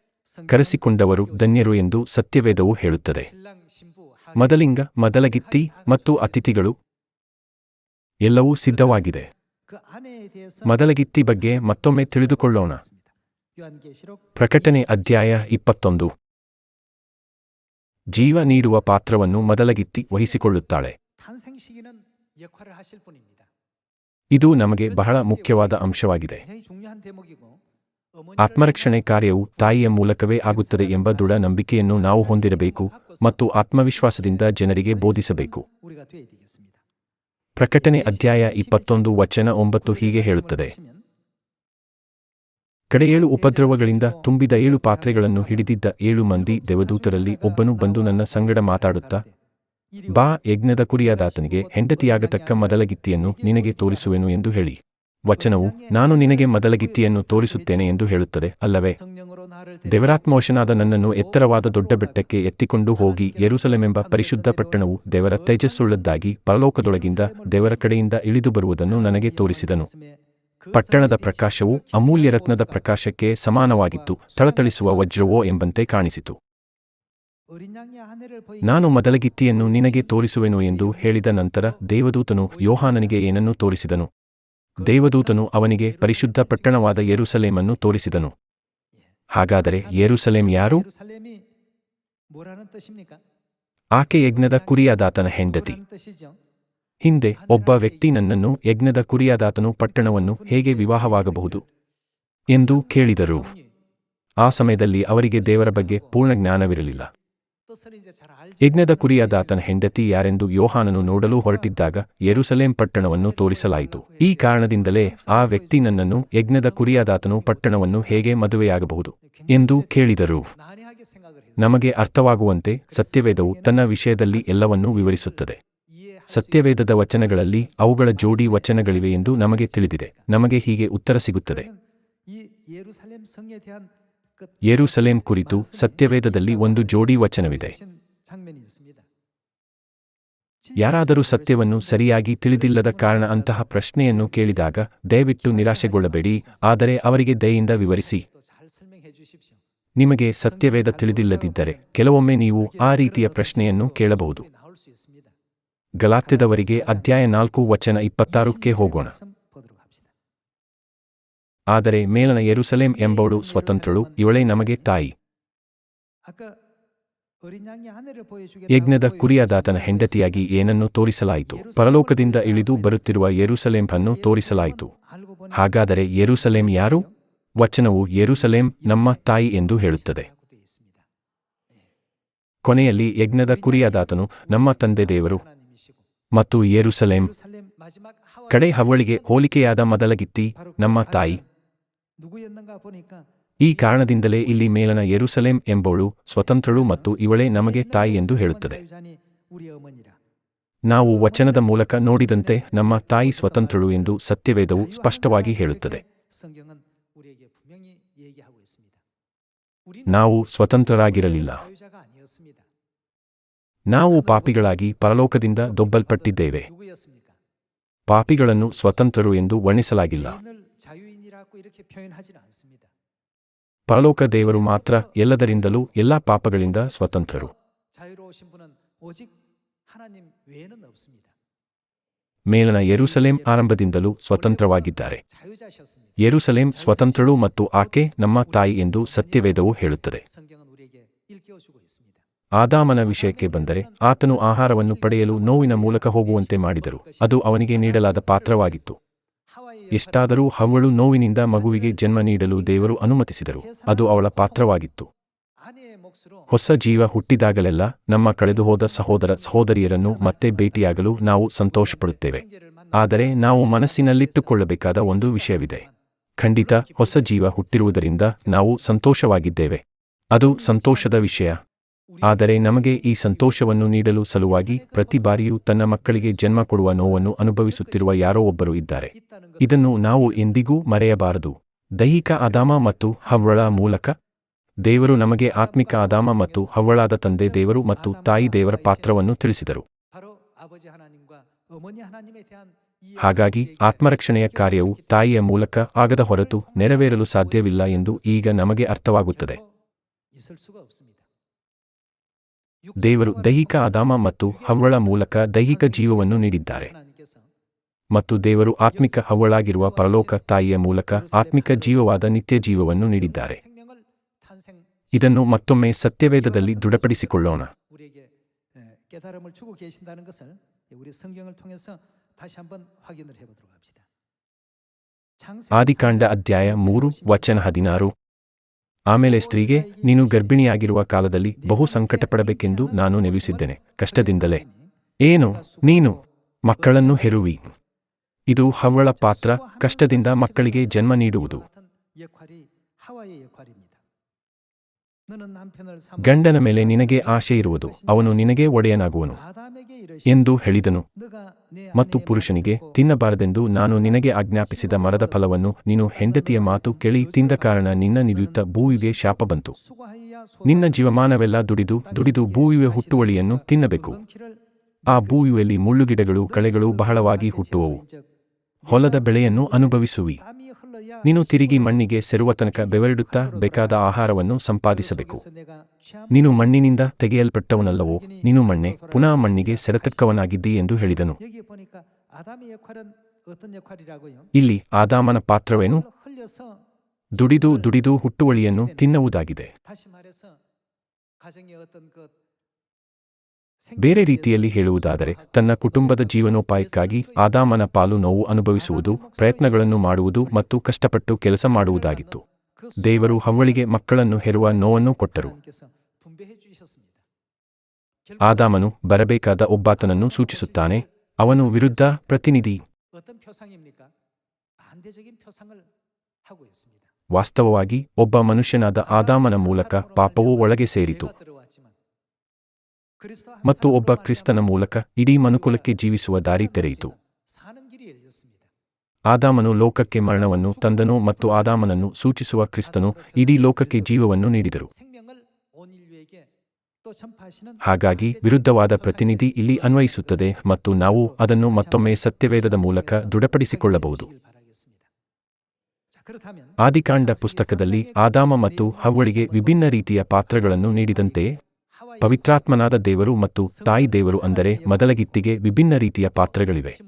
ಕರೆಸಿಕೊಂಡವರು ಧನ್ಯರು ಎಂದು ಸತ್ಯವೇದವು ಹೇಳುತ್ತದೆ. ಮೊದಲಿಂಗ, ಮೊದಲಗಿತ್ತಿ ಮತ್ತು ಅತಿಥಿಗಳು ಎಲ್ಲವೂ ಸಿದ್ಧವಾಗಿದೆ. ಮೊದಲಗಿತ್ತಿ ಬಗ್ಗೆ ಮತ್ತೊಮ್ಮೆ ತಿಳಿದುಕೊಳ್ಳೋಣ. ಪ್ರಕಟಣೆ ಅಧ್ಯಾಯ ಇಪ್ಪತ್ತೊಂದು. ಜೀವ ನೀಡುವ ಪಾತ್ರವನ್ನು ಮೊದಲಗಿತ್ತಿ ವಹಿಸಿಕೊಳ್ಳುತ್ತಾಳೆ. ಇದು ನಮಗೆ ಬಹಳ ಮುಖ್ಯವಾದ ಅಂಶವಾಗಿದೆ. ಆತ್ಮರಕ್ಷಣೆ ಕಾರ್ಯವು ತಾಯಿಯ ಮೂಲಕವೇ ಆಗುತ್ತದೆ ಎಂಬ ದೃಢ ನಂಬಿಕೆಯನ್ನು ನಾವು ಹೊಂದಿರಬೇಕು ಮತ್ತು ಆತ್ಮವಿಶ್ವಾಸದಿಂದ ಜನರಿಗೆ ಬೋಧಿಸಬೇಕು. ಪ್ರಕಟಣೆ ಅಧ್ಯಾಯ ಇಪ್ಪತ್ತೊಂದು ವಚನ ಒಂಬತ್ತು ಹೀಗೆ ಹೇಳುತ್ತದೆ. ಕಡೆ ಏಳು ಉಪದ್ರವಗಳಿಂದ ತುಂಬಿದ ಏಳು ಪಾತ್ರೆಗಳನ್ನು ಹಿಡಿದಿದ್ದ ಏಳು ಮಂದಿ ದೇವದೂತರಲ್ಲಿ ಒಬ್ಬನು ಬಂದು ನನ್ನ ಸಂಗಡ ಮಾತಾಡುತ್ತಾ, ಬಾ, ಯಜ್ಞದ ಕುರಿಯಾದಾತನಿಗೆ ಹೆಂಡತಿಯಾಗತಕ್ಕ ಮೊದಲಗಿತ್ತಿಯನ್ನು ನಿನಗೆ ತೋರಿಸುವೆನು ಎಂದು ಹೇಳಿ. ವಚನವು, ನಾನು ನಿನಗೆ ಮೊದಲಗಿತ್ತಿಯನ್ನು ತೋರಿಸುತ್ತೇನೆ ಎಂದು ಹೇಳುತ್ತದೆ ಅಲ್ಲವೇ? ದೇವರಾತ್ಮವಶನಾದ ನನ್ನನ್ನು ಎತ್ತರವಾದ ದೊಡ್ಡ ಬೆಟ್ಟಕ್ಕೆ ಎತ್ತಿಕೊಂಡು ಹೋಗಿ ಯೆರೂಸಲೇಮೆಂಬ ಪರಿಶುದ್ಧ ಪಟ್ಟಣವು ದೇವರ ತೇಜಸ್ಸುಳ್ಳದ್ದಾಗಿ ಪರಲೋಕದೊಳಗಿಂದ ದೇವರ ಕಡೆಯಿಂದ ಇಳಿದು ಬರುವುದನ್ನು ನನಗೆ ತೋರಿಸಿದನು. ಪಟ್ಟಣದ ಪ್ರಕಾಶವು ಅಮೂಲ್ಯ ರತ್ನದ ಪ್ರಕಾಶಕ್ಕೆ ಸಮಾನವಾಗಿತ್ತು, ಥಳಥಳಿಸುವ ವಜ್ರವೋ ಎಂಬಂತೆ ಕಾಣಿಸಿತು. ನಾನು ಮೊದಲಗಿತ್ತಿಯನ್ನು ನಿನಗೆ ತೋರಿಸುವೆನು ಎಂದು ಹೇಳಿದ ನಂತರ ದೇವದೂತನು ಯೋಹಾನನಿಗೆ ಏನನ್ನು ತೋರಿಸಿದನು? ದೇವದೂತನು ಅವನಿಗೆ ಪರಿಶುದ್ಧ ಪಟ್ಟಣವಾದ ಯೆರೂಸಲೇಮನ್ನು ತೋರಿಸಿದನು. ಹಾಗಾದರೆ ಯೆರೂಸಲೇಮ್ ಯಾರು? ಆಕೆ ಯಜ್ಞದ ಕುರಿಯಾದಾತನ ಹೆಂಡತಿ. ಹಿಂದೆ ಒಬ್ಬ ವ್ಯಕ್ತಿ ನನ್ನನ್ನು ಯಜ್ಞದ ಕುರಿಯಾದಾತನು ಪಟ್ಟಣವನ್ನು ಹೇಗೆ ವಿವಾಹವಾಗಬಹುದು ಎಂದು ಕೇಳಿದರು. ಆ ಸಮಯದಲ್ಲಿ ಅವರಿಗೆ ದೇವರ ಬಗ್ಗೆ ಪೂರ್ಣ ಜ್ಞಾನವಿರಲಿಲ್ಲ. ಯಜ್ಞದ ಕುರಿಯಾದಾತನ ಹೆಂಡತಿ ಯಾರೆಂದು ಯೋಹಾನನು ನೋಡಲು ಹೊರಟಿದ್ದಾಗ ಯೆರೂಸಲೇಂ ಪಟ್ಟಣವನ್ನು ತೋರಿಸಲಾಯಿತು. ಈ ಕಾರಣದಿಂದಲೇ ಆ ವ್ಯಕ್ತಿ ನನ್ನನ್ನು ಯಜ್ಞದ ಕುರಿಯಾದಾತನು ಪಟ್ಟಣವನ್ನು ಹೇಗೆ ಮದುವೆಯಾಗಬಹುದು ಎಂದು ಕೇಳಿದರು. ನಮಗೆ ಅರ್ಥವಾಗುವಂತೆ ಸತ್ಯವೇದವು ತನ್ನ ವಿಷಯದಲ್ಲಿ ಎಲ್ಲವನ್ನೂ ವಿವರಿಸುತ್ತದೆ. ಸತ್ಯವೇದದ ವಚನಗಳಲ್ಲಿ ಅವುಗಳ ಜೋಡಿ ವಚನಗಳಿವೆ ಎಂದು ನಮಗೆ ತಿಳಿದಿದೆ. ನಮಗೆ ಹೀಗೆ ಉತ್ತರ ಸಿಗುತ್ತದೆ. ಯೇರುಸಲೇಂ ಕುರಿತು ಸತ್ಯವೇದದಲ್ಲಿ ಒಂದು ಜೋಡಿ ವಚನವಿದೆ. ಯಾರಾದರೂ ಸತ್ಯವನ್ನು ಸರಿಯಾಗಿ ತಿಳಿದಿಲ್ಲದ ಕಾರಣ ಅಂತಹ ಪ್ರಶ್ನೆಯನ್ನು ಕೇಳಿದಾಗ ದಯವಿಟ್ಟು ನಿರಾಶೆಗೊಳ್ಳಬೇಡಿ, ಆದರೆ ಅವರಿಗೆ ದಯೆಯಿಂದ ವಿವರಿಸಿ. ನಿಮಗೆ ಸತ್ಯವೇದ ತಿಳಿದಿಲ್ಲದಿದ್ದರೆ ಕೆಲವೊಮ್ಮೆ ನೀವು ಆ ರೀತಿಯ ಪ್ರಶ್ನೆಯನ್ನು ಕೇಳಬಹುದು. ಗಲಾತ್ಯದವರಿಗೆ ಅಧ್ಯಾಯ ನಾಲ್ಕು ವಚನ ಇಪ್ಪತ್ತಾರಕ್ಕೆ ಹೋಗೋಣ. ಆದರೆ ಮೇಲನ ಯೆರೂಸಲೇಮ್ ಎಂಬವಳು ಸ್ವತಂತ್ರಳು, ಇವಳೇ ನಮಗೆ ತಾಯಿ. ಯಜ್ಞದ ಕುರಿಯಾದಾತನ ಹೆಂಡತಿಯಾಗಿ ಏನನ್ನು ತೋರಿಸಲಾಯಿತು? ಪರಲೋಕದಿಂದ ಇಳಿದು ಬರುತ್ತಿರುವ ಯರುಸಲೇಂ ಅನ್ನು ತೋರಿಸಲಾಯಿತು. ಹಾಗಾದರೆ ಯೆರೂಸಲೇಮ್ ಯಾರು? ವಚನವು ಯೆರೂಸಲೇಮ್ ನಮ್ಮ ತಾಯಿ ಎಂದು ಹೇಳುತ್ತದೆ. ಕೊನೆಯಲ್ಲಿ ಯಜ್ಞದ ಕುರಿಯಾದಾತನು, ನಮ್ಮ ತಂದೆ ದೇವರು ಮತ್ತು ಯೆರೂಸಲೇಮ್. ಕಡೆ ಹವಳಿಗೆ ಹೋಲಿಕೆಯಾದ ಮೊದಲಗಿತ್ತಿ, ನಮ್ಮ ತಾಯಿ. ಈ ಕಾರಣದಿಂದಲೇ ಇಲ್ಲಿ ಮೇಲನ ಯೆರೂಸಲೇಮ್ ಎಂಬವಳು ಸ್ವತಂತ್ರಳು ಮತ್ತು ಇವಳೇ ನಮಗೆ ತಾಯಿ ಎಂದು ಹೇಳುತ್ತದೆ. ನಾವು ವಚನದ ಮೂಲಕ ನೋಡಿದಂತೆ ನಮ್ಮ ತಾಯಿ ಸ್ವತಂತ್ರಳು ಎಂದು ಸತ್ಯವೇದವು ಸ್ಪಷ್ಟವಾಗಿ ಹೇಳುತ್ತದೆ. ನಾವು ಸ್ವತಂತ್ರರಾಗಿರಲಿಲ್ಲ. ನಾವು ಪಾಪಿಗಳಾಗಿ ಪರಲೋಕದಿಂದ ದೊಬ್ಬಲ್ಪಟ್ಟಿದ್ದೇವೆ. ಪಾಪಿಗಳನ್ನು ಸ್ವತಂತ್ರರು ಎಂದು ವರ್ಣಿಸಲಾಗಿಲ್ಲ. ಪರಲೋಕ ದೇವರು ಮಾತ್ರ ಎಲ್ಲದರಿಂದಲೂ ಎಲ್ಲ ಪಾಪಗಳಿಂದ ಸ್ವತಂತ್ರರು ಮೇಲನ ಯೆರೂಸಲೇಂ ಆರಂಭದಿಂದಲೂ ಸ್ವತಂತ್ರವಾಗಿದ್ದಾರೆ. ಯೆರೂಸಲೇಂ ಸ್ವತಂತ್ರಳು ಮತ್ತು ಆಕೆ ನಮ್ಮ ತಾಯಿ ಎಂದು ಸತ್ಯವೇದವು ಹೇಳುತ್ತದೆ. ಆದಾಮನ ವಿಷಯಕ್ಕೆ ಬಂದರೆ ಆತನು ಆಹಾರವನ್ನು ಪಡೆಯಲು ನೋವಿನ ಮೂಲಕ ಹೋಗುವಂತೆ ಮಾಡಿದರು. ಅದು ಅವನಿಗೆ ನೀಡಲಾದ ಪಾತ್ರವಾಗಿತ್ತು. ಎಷ್ಟಾದರೂ ಹವಳು ನೋವಿನಿಂದ ಮಗುವಿಗೆ ಜನ್ಮ ನೀಡಲು ದೇವರು ಅನುಮತಿಸಿದರು. ಅದು ಅವಳ ಪಾತ್ರವಾಗಿತ್ತು. ಹೊಸ ಜೀವ ಹುಟ್ಟಿದಾಗಲೆಲ್ಲ ನಮ್ಮ ಕಳೆದುಹೋದ ಸಹೋದರ ಸಹೋದರಿಯರನ್ನು ಮತ್ತೆ ಭೇಟಿಯಾಗಲು ನಾವು ಸಂತೋಷಪಡುತ್ತೇವೆ. ಆದರೆ ನಾವು ಮನಸ್ಸಿನಲ್ಲಿಟ್ಟುಕೊಳ್ಳಬೇಕಾದ ಒಂದು ವಿಷಯವಿದೆ. ಖಂಡಿತ ಹೊಸ ಜೀವ ಹುಟ್ಟಿರುವುದರಿಂದ ನಾವು ಸಂತೋಷವಾಗಿದ್ದೇವೆ. ಅದು ಸಂತೋಷದ ವಿಷಯ. ಆದರೆ ನಮಗೆ ಈ ಸಂತೋಷವನ್ನು ನೀಡಲು ಸಲುವಾಗಿ ಪ್ರತಿ ಬಾರಿಯೂ ತನ್ನ ಮಕ್ಕಳಿಗೆ ಜನ್ಮ ಕೊಡುವ ನೋವನ್ನು ಅನುಭವಿಸುತ್ತಿರುವ ಯಾರೋ ಒಬ್ಬರು ಇದ್ದಾರೆ. ಇದನ್ನು ನಾವು ಎಂದಿಗೂ ಮರೆಯಬಾರದು. ದೈಹಿಕ ಆದಾಮ ಮತ್ತು ಹವ್ವಳ ಮೂಲಕ ದೇವರು ನಮಗೆ ಆತ್ಮಿಕ ಆದಾಮ ಮತ್ತು ಹವ್ವಳಾದ ತಂದೆ ದೇವರು ಮತ್ತು ತಾಯಿ ದೇವರ ಪಾತ್ರವನ್ನು ತಿಳಿಸಿದರು. ಹಾಗಾಗಿ ಆತ್ಮರಕ್ಷಣೆಯ ಕಾರ್ಯವು ತಾಯಿಯ ಮೂಲಕ ಆಗದ ಹೊರತು ನೆರವೇರಲು ಸಾಧ್ಯವಿಲ್ಲ ಎಂದು ಈಗ ನಮಗೆ ಅರ್ಥವಾಗುತ್ತದೆ. ದೇವರು ದೈಹಿಕ ಅದಾಮ ಮತ್ತು ಹವ್ವಳ ಮೂಲಕ ದೈಹಿಕ ಜೀವವನ್ನು ನೀಡಿದ್ದಾರೆ. ಮತ್ತು ದೇವರು ಆತ್ಮಿಕ ಹವ್ವಳಾಗಿರುವ ಪರಲೋಕ ತಾಯಿಯ ಮೂಲಕ ಆತ್ಮಿಕ ಜೀವವಾದ ನಿತ್ಯ ಜೀವವನ್ನು ನೀಡಿದ್ದಾರೆ. ಇದನ್ನು ಮತ್ತೊಮ್ಮೆ ಸತ್ಯವೇದದಲ್ಲಿ ದೃಢಪಡಿಸಿಕೊಳ್ಳೋಣ. ಆದಿಕಾಂಡ ಅಧ್ಯಾಯ ಮೂರು, ವಚನ ಹದಿನಾರು ಆಮೇಲೆ ಸ್ತ್ರೀಗೆ, ನೀನು ಗರ್ಭಿಣಿಯಾಗಿರುವ ಕಾಲದಲ್ಲಿ ಬಹು ಸಂಕಟಪಡಬೇಕೆಂದು ನಾನು ನೆಲೆಸಿದ್ದೇನೆ ಕಷ್ಟದಿಂದಲೇ. ಏನು, ನೀನು? ಮಕ್ಕಳನ್ನು ಹೆರುವಿ. ಇದು ಹವಳ ಪಾತ್ರ, ಕಷ್ಟದಿಂದ ಮಕ್ಕಳಿಗೆ ಜನ್ಮ ನೀಡುವುದು. ಗಂಡನ ಮೇಲೆ ನಿನಗೆ ಆಶೆ ಇರುವುದು, ಅವನು ನಿನಗೆ ಒಡೆಯನಾಗುವನು ಎಂದು ಹೇಳಿದನು. ಮತ್ತು ಪುರುಷನಿಗೆ, ತಿನ್ನಬಾರದೆಂದು ನಾನು ನಿನಗೆ ಆಜ್ಞಾಪಿಸಿದ ಮರದ ಫಲವನ್ನು ನೀನು ಹೆಂಡತಿಯ ಮಾತು ಕೇಳಿ ತಿಂದ ಕಾರಣ ನಿನ್ನ ನಿಧಿಯುತ್ತ ಭೂವಿಗೆ ಶಾಪ ಬಂತು. ನಿನ್ನ ಜೀವಮಾನವೆಲ್ಲ ದುಡಿದು ದುಡಿದು ಭೂವಿವೆ ಹುಟ್ಟುವಳಿಯನ್ನು ತಿನ್ನಬೇಕು. ಆ ಭೂವಿಯಲ್ಲಿ ಮುಳ್ಳುಗಿಡಗಳು, ಕಳೆಗಳು ಬಹಳವಾಗಿ ಹುಟ್ಟುವವು. ಹೊಲದ ಬೆಳೆಯನ್ನು ಅನುಭವಿಸುವಿ. ನೀನು ತಿರುಗಿ ಮಣ್ಣಿಗೆ ಸೆರುವ ತನಕ ಬೆವರಿಡುತ್ತಾ ಬೇಕಾದ ಆಹಾರವನ್ನು ಸಂಪಾದಿಸಬೇಕು. ನೀನು ಮಣ್ಣಿನಿಂದ ತೆಗೆಯಲ್ಪಟ್ಟವನಲ್ಲವೋ, ನೀನು ಮಣ್ಣೆ, ಪುನಃ ಮಣ್ಣಿಗೆ ಸೆರೆತಕ್ಕವನಾಗಿದ್ದಿ ಎಂದು ಹೇಳಿದನು. ಇಲ್ಲಿ ಆದಾಮನ ಪಾತ್ರವೇನು? ದುಡಿದು ದುಡಿದು ಹುಟ್ಟುವಳಿಯನ್ನು ತಿನ್ನುವುದಾಗಿದೆ. ಬೇರೆ ರೀತಿಯಲ್ಲಿ ಹೇಳುವುದಾದರೆ, ತನ್ನ ಕುಟುಂಬದ ಜೀವನೋಪಾಯಕ್ಕಾಗಿ ಆದಾಮನ ಪಾಲು ನೋವು ಅನುಭವಿಸುವುದು, ಪ್ರಯತ್ನಗಳನ್ನು ಮಾಡುವುದು ಮತ್ತು ಕಷ್ಟಪಟ್ಟು ಕೆಲಸ ಮಾಡುವುದಾಗಿತ್ತು. ದೇವರು ಹವಳಿಗೆ ಮಕ್ಕಳನ್ನು ಹೆರುವ ನೋವನ್ನು ಕೊಟ್ಟರು. ಆದಾಮನು ಬರಬೇಕಾದ ಒಬ್ಬಾತನನ್ನು ಸೂಚಿಸುತ್ತಾನೆ, ಅವನು ವಿರುದ್ಧ ಪ್ರತಿನಿಧಿ. ವಾಸ್ತವವಾಗಿ ಒಬ್ಬ ಮನುಷ್ಯನಾದ ಆದಾಮನ ಮೂಲಕ ಪಾಪವು ಒಳಗೆ ಸೇರಿತು. ಮತ್ತು ಒಬ್ಬ ಕ್ರಿಸ್ತನ ಮೂಲಕ ಇಡೀ ಮನುಕುಲಕ್ಕೆ ಜೀವಿಸುವ ದಾರಿ ತೆರೆಯಿತು. ಆದಾಮನು ಲೋಕಕ್ಕೆ ಮರಣವನ್ನು ತಂದನು ಮತ್ತು ಆದಾಮನನ್ನು ಸೂಚಿಸುವ ಕ್ರಿಸ್ತನು ಇಡೀ ಲೋಕಕ್ಕೆ ಜೀವವನ್ನು ನೀಡಿದರು. ಹಾಗಾಗಿ ವಿರುದ್ಧವಾದ ಪ್ರತಿನಿಧಿ ಇಲ್ಲಿ ಅನ್ವಯಿಸುತ್ತದೆ ಮತ್ತು ನಾವು ಅದನ್ನು ಮತ್ತೊಮ್ಮೆ ಸತ್ಯವೇದದ ಮೂಲಕ ದೃಢಪಡಿಸಿಕೊಳ್ಳಬಹುದು. ಆದಿಕಾಂಡ ಪುಸ್ತಕದಲ್ಲಿ ಆದಾಮ ಮತ್ತು ಹವ್ವಳಿಗೆ ವಿಭಿನ್ನ ರೀತಿಯ ಪಾತ್ರಗಳನ್ನು ನೀಡಿದಂತೆ ಪವಿತ್ರಾತ್ಮನಾದ ದೇವರು ಮತ್ತು ತಾಯಿ ದೇವರು ಅಂದರೆ ಮೊದಲಗಿತ್ತಿಗೆ ವಿಭಿನ್ನ ರೀತಿಯ ಪಾತ್ರಗಳಿವೆ.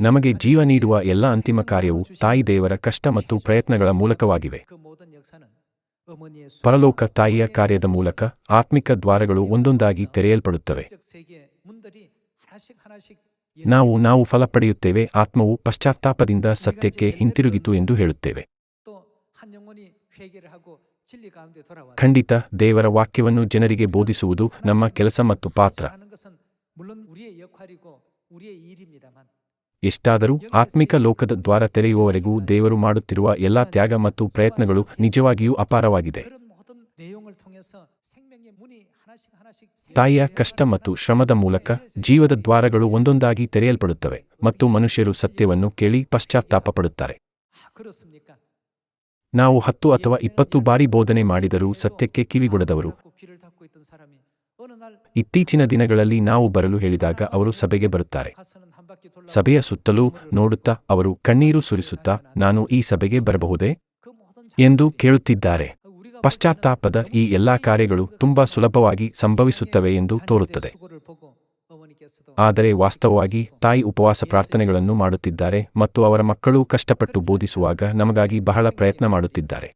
ನಮಗೆ ಜೀವ ನೀಡುವ ಎಲ್ಲ ಅಂತಿಮ ಕಾರ್ಯವು ತಾಯಿ ದೇವರ ಕಷ್ಟ ಮತ್ತು ಪ್ರಯತ್ನಗಳ ಮೂಲಕವಾಗಿವೆ. ಪರಲೋಕ ತಾಯಿಯ ಕಾರ್ಯದ ಮೂಲಕ ಆತ್ಮಿಕ ದ್ವಾರಗಳು ಒಂದೊಂದಾಗಿ ತೆರೆಯಲ್ಪಡುತ್ತವೆ. ನಾವು ನಾವು ಫಲ ಪಡೆಯುತ್ತೇವೆ, ಆತ್ಮವು ಪಶ್ಚಾತ್ತಾಪದಿಂದ ಸತ್ಯಕ್ಕೆ ಹಿಂತಿರುಗಿತು ಎಂದು ಹೇಳುತ್ತೇವೆ. ಖಂಡಿತ ದೇವರ ವಾಕ್ಯವನ್ನು ಜನರಿಗೆ ಬೋಧಿಸುವುದು ನಮ್ಮ ಕೆಲಸ ಮತ್ತು ಪಾತ್ರ. ಎಷ್ಟಾದರೂ ಆತ್ಮಿಕ ಲೋಕದ ದ್ವಾರ ತೆರೆಯುವವರೆಗೂ ದೇವರು ಮಾಡುತ್ತಿರುವ ಎಲ್ಲಾ ತ್ಯಾಗ ಮತ್ತು ಪ್ರಯತ್ನಗಳು ನಿಜವಾಗಿಯೂ ಅಪಾರವಾಗಿದೆ. ತಾಯಿಯ ಕಷ್ಟ ಮತ್ತು ಶ್ರಮದ ಮೂಲಕ ಜೀವದ ದ್ವಾರಗಳು ಒಂದೊಂದಾಗಿ ತೆರೆಯಲ್ಪಡುತ್ತವೆ ಮತ್ತು ಮನುಷ್ಯರು ಸತ್ಯವನ್ನು ಕೇಳಿ ಪಶ್ಚಾತ್ತಾಪ ಪಡುತ್ತಾರೆ ನಾವು ಹತ್ತು ಅಥವಾ ಇಪ್ಪತ್ತು ಬಾರಿ ಬೋಧನೆ ಮಾಡಿದರೂ ಸತ್ಯಕ್ಕೆ ಕಿವಿಗೊಡದವರು. ಇತ್ತೀಚಿನ ದಿನಗಳಲ್ಲಿ ನಾವು ಬರಲು ಹೇಳಿದಾಗ ಅವರು ಸಭೆಗೆ ಬರುತ್ತಾರೆ. ಸಭೆಯ ಸುತ್ತಲೂ ನೋಡುತ್ತಾ ಅವರು ಕಣ್ಣೀರು ಸುರಿಸುತ್ತಾ, ನಾನು ಈ ಸಭೆಗೆ ಬರಬಹುದೇ? ಎಂದು ಕೇಳುತ್ತಿದ್ದಾರೆ. ಪಶ್ಚಾತ್ತಾಪದ ಈ ಎಲ್ಲಾ ಕಾರ್ಯಗಳು ತುಂಬಾ ಸುಲಭವಾಗಿ ಸಂಭವಿಸುತ್ತವೆ ಎಂದು ತೋರುತ್ತದೆ. ಆದರೆ ವಾಸ್ತವವಾಗಿ ತಾಯಿ ಉಪವಾಸ ಪ್ರಾರ್ಥನೆಗಳನ್ನು ಮಾಡುತ್ತಿದ್ದಾರೆ ಮತ್ತು ಅವರ ಮಕ್ಕಳು ಕಷ್ಟಪಟ್ಟು ಬೋಧಿಸುವಾಗ ನಮಗಾಗಿ ಬಹಳ ಪ್ರಯತ್ನ ಮಾಡುತ್ತಿದ್ದಾರೆ.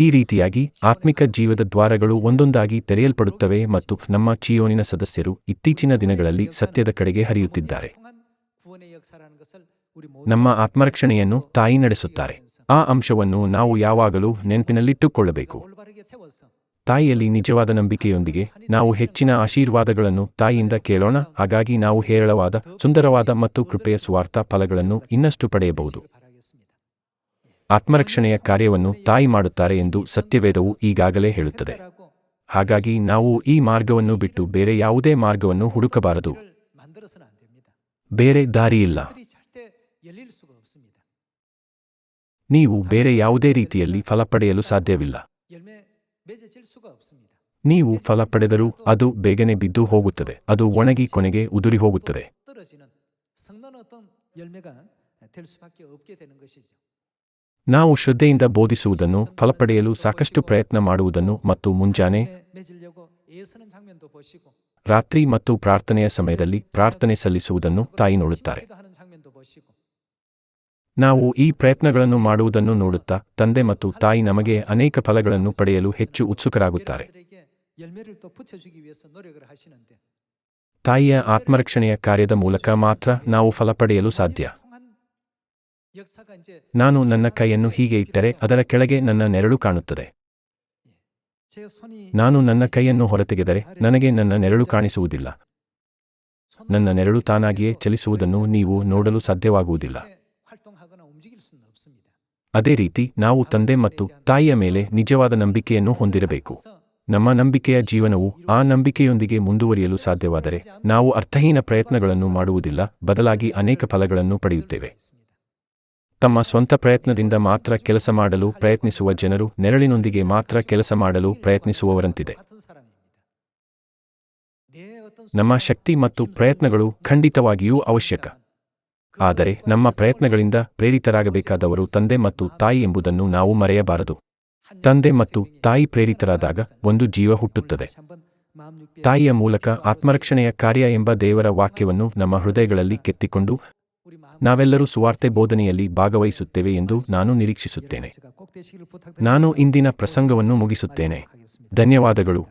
ಈ ರೀತಿಯಾಗಿ ಆತ್ಮಿಕ ಜೀವದ ದ್ವಾರಗಳು ಒಂದೊಂದಾಗಿ ತೆರೆಯಲ್ಪಡುತ್ತವೆ ಮತ್ತು ನಮ್ಮ ಚಿಯೋನಿನ ಸದಸ್ಯರು ಇತ್ತೀಚಿನ ದಿನಗಳಲ್ಲಿ ಸತ್ಯದ ಕಡೆಗೆ ಹರಿಯುತ್ತಿದ್ದಾರೆ. ನಮ್ಮ ಆತ್ಮರಕ್ಷಣೆಯನ್ನು ತಾಯಿ ನಡೆಸುತ್ತಾರೆ. ಆ ಅಂಶವನ್ನು ನಾವು ಯಾವಾಗಲೂ ನೆನಪಿನಲ್ಲಿಟ್ಟುಕೊಳ್ಳಬೇಕು. ತಾಯಿಯಲ್ಲಿ ನಿಜವಾದ ನಂಬಿಕೆಯೊಂದಿಗೆ ನಾವು ಹೆಚ್ಚಿನ ಆಶೀರ್ವಾದಗಳನ್ನು ತಾಯಿಯಿಂದ ಕೇಳೋಣ. ಹಾಗಾಗಿ ನಾವು ಹೇರಳವಾದ, ಸುಂದರವಾದ ಮತ್ತು ಕೃಪೆಯ ಸ್ವಾರ್ಥ ಫಲಗಳನ್ನು ಇನ್ನಷ್ಟು ಪಡೆಯಬಹುದು. ಆತ್ಮರಕ್ಷಣೆಯ ಕಾರ್ಯವನ್ನು ತಾಯಿ ಮಾಡುತ್ತಾರೆ ಎಂದು ಸತ್ಯವೇದವು ಈಗಾಗಲೇ ಹೇಳುತ್ತದೆ. ಹಾಗಾಗಿ ನಾವು ಈ ಮಾರ್ಗವನ್ನು ಬಿಟ್ಟು ಬೇರೆ ಯಾವುದೇ ಮಾರ್ಗವನ್ನು ಹುಡುಕಬಾರದು. ಬೇರೆ ದಾರಿಯಿಲ್ಲ ನೀವು ಬೇರೆ ಯಾವುದೇ ರೀತಿಯಲ್ಲಿ ಫಲ ಪಡೆಯಲು ಸಾಧ್ಯವಿಲ್ಲ. ನೀವು ಫಲ ಪಡೆದರೂ ಅದು ಬೇಗನೆ ಬಿದ್ದು ಹೋಗುತ್ತದೆ. ಅದು ಒಣಗಿ ಕೊನೆಗೆ ಉದುರಿ ಹೋಗುತ್ತದೆ. ನಾವು ಶ್ರದ್ಧೆಯಿಂದ ಬೋಧಿಸುವುದನ್ನು ಫಲಪಡೆಯಲು ಸಾಕಷ್ಟು ಪ್ರಯತ್ನ ಮಾಡುವುದನ್ನು ಮತ್ತು ಮುಂಜಾನೆ ರಾತ್ರಿ ಮತ್ತು ಪ್ರಾರ್ಥನೆಯ ಸಮಯದಲ್ಲಿ ಪ್ರಾರ್ಥನೆ ಸಲ್ಲಿಸುವುದನ್ನು ತಾಯಿ ನೋಡುತ್ತಾರೆ. ನಾವು ಈ ಪ್ರಯತ್ನಗಳನ್ನು ಮಾಡುವುದನ್ನು ನೋಡುತ್ತಾ, ತಂದೆ ಮತ್ತು ತಾಯಿ ನಮಗೆ ಅನೇಕ ಫಲಗಳನ್ನು ಪಡೆಯಲು ಹೆಚ್ಚು ಉತ್ಸುಕರಾಗುತ್ತಾರೆ. ತಾಯಿಯ ಆತ್ಮರಕ್ಷಣೆಯ ಕಾರ್ಯದ ಮೂಲಕ ಮಾತ್ರ ನಾವು ಫಲ ಪಡೆಯಲು ಸಾಧ್ಯ. ನಾನು ನನ್ನ ಕೈಯನ್ನು ಹೀಗೆ ಇಟ್ಟರೆ ಅದರ ಕೆಳಗೆ ನನ್ನ ನೆರಳು ಕಾಣುತ್ತದೆ. ನಾನು ನನ್ನ ಕೈಯನ್ನು ಹೊರತೆಗೆದರೆ ನನಗೆ ನನ್ನ ನೆರಳು ಕಾಣಿಸುವುದಿಲ್ಲ. ನನ್ನ ನೆರಳು ತಾನಾಗಿಯೇ ಚಲಿಸುವುದನ್ನು ನೀವು ನೋಡಲು ಸಾಧ್ಯವಾಗುವುದಿಲ್ಲ. ಅದೇ ರೀತಿ ನಾವು ತಂದೆ ಮತ್ತು ತಾಯಿಯ ಮೇಲೆ ನಿಜವಾದ ನಂಬಿಕೆಯನ್ನು ಹೊಂದಿರಬೇಕು. ನಮ್ಮ ನಂಬಿಕೆಯ ಜೀವನವು ಆ ನಂಬಿಕೆಯೊಂದಿಗೆ ಮುಂದುವರಿಯಲು ಸಾಧ್ಯವಾದರೆ ನಾವು ಅರ್ಥಹೀನ ಪ್ರಯತ್ನಗಳನ್ನು ಮಾಡುವುದಿಲ್ಲ, ಬದಲಾಗಿ ಅನೇಕ ಫಲಗಳನ್ನು ಪಡೆಯುತ್ತೇವೆ. ತಮ್ಮ ಸ್ವಂತ ಪ್ರಯತ್ನದಿಂದ ಮಾತ್ರ ಕೆಲಸ ಮಾಡಲು ಪ್ರಯತ್ನಿಸುವ ಜನರು ನೆರಳಿನೊಂದಿಗೆ ಮಾತ್ರ ಕೆಲಸ ಮಾಡಲು ಪ್ರಯತ್ನಿಸುವವರಂತಿದೆ. ನಮ್ಮ ಶಕ್ತಿ ಮತ್ತು ಪ್ರಯತ್ನಗಳು ಖಂಡಿತವಾಗಿಯೂ ಅವಶ್ಯಕ. ಆದರೆ ನಮ್ಮ ಪ್ರಯತ್ನಗಳಿಂದ ಪ್ರೇರಿತರಾಗಬೇಕಾದವರು ತಂದೆ ಮತ್ತು ತಾಯಿ ಎಂಬುದನ್ನು ನಾವು ಮರೆಯಬಾರದು. ತಂದೆ ಮತ್ತು ತಾಯಿ ಪ್ರೇರಿತರಾದಾಗ ಒಂದು ಜೀವ ಹುಟ್ಟುತ್ತದೆ. ತಾಯಿಯ ಮೂಲಕ ಆತ್ಮರಕ್ಷಣೆಯ ಕಾರ್ಯ ಎಂಬ ದೇವರ ವಾಕ್ಯವನ್ನು ನಮ್ಮ ಹೃದಯಗಳಲ್ಲಿ ಕೆತ್ತಿಕೊಂಡು ನಾವೆಲ್ಲರೂ ಸುವಾರ್ತೆ ಬೋಧನೆಯಲ್ಲಿ ಭಾಗವಹಿಸುತ್ತೇವೆ ಎಂದು ನಾನು ನಿರೀಕ್ಷಿಸುತ್ತೇನೆ. ನಾನು ಇಂದಿನ ಪ್ರಸಂಗವನ್ನು ಮುಗಿಸುತ್ತೇನೆ. ಧನ್ಯವಾದಗಳು.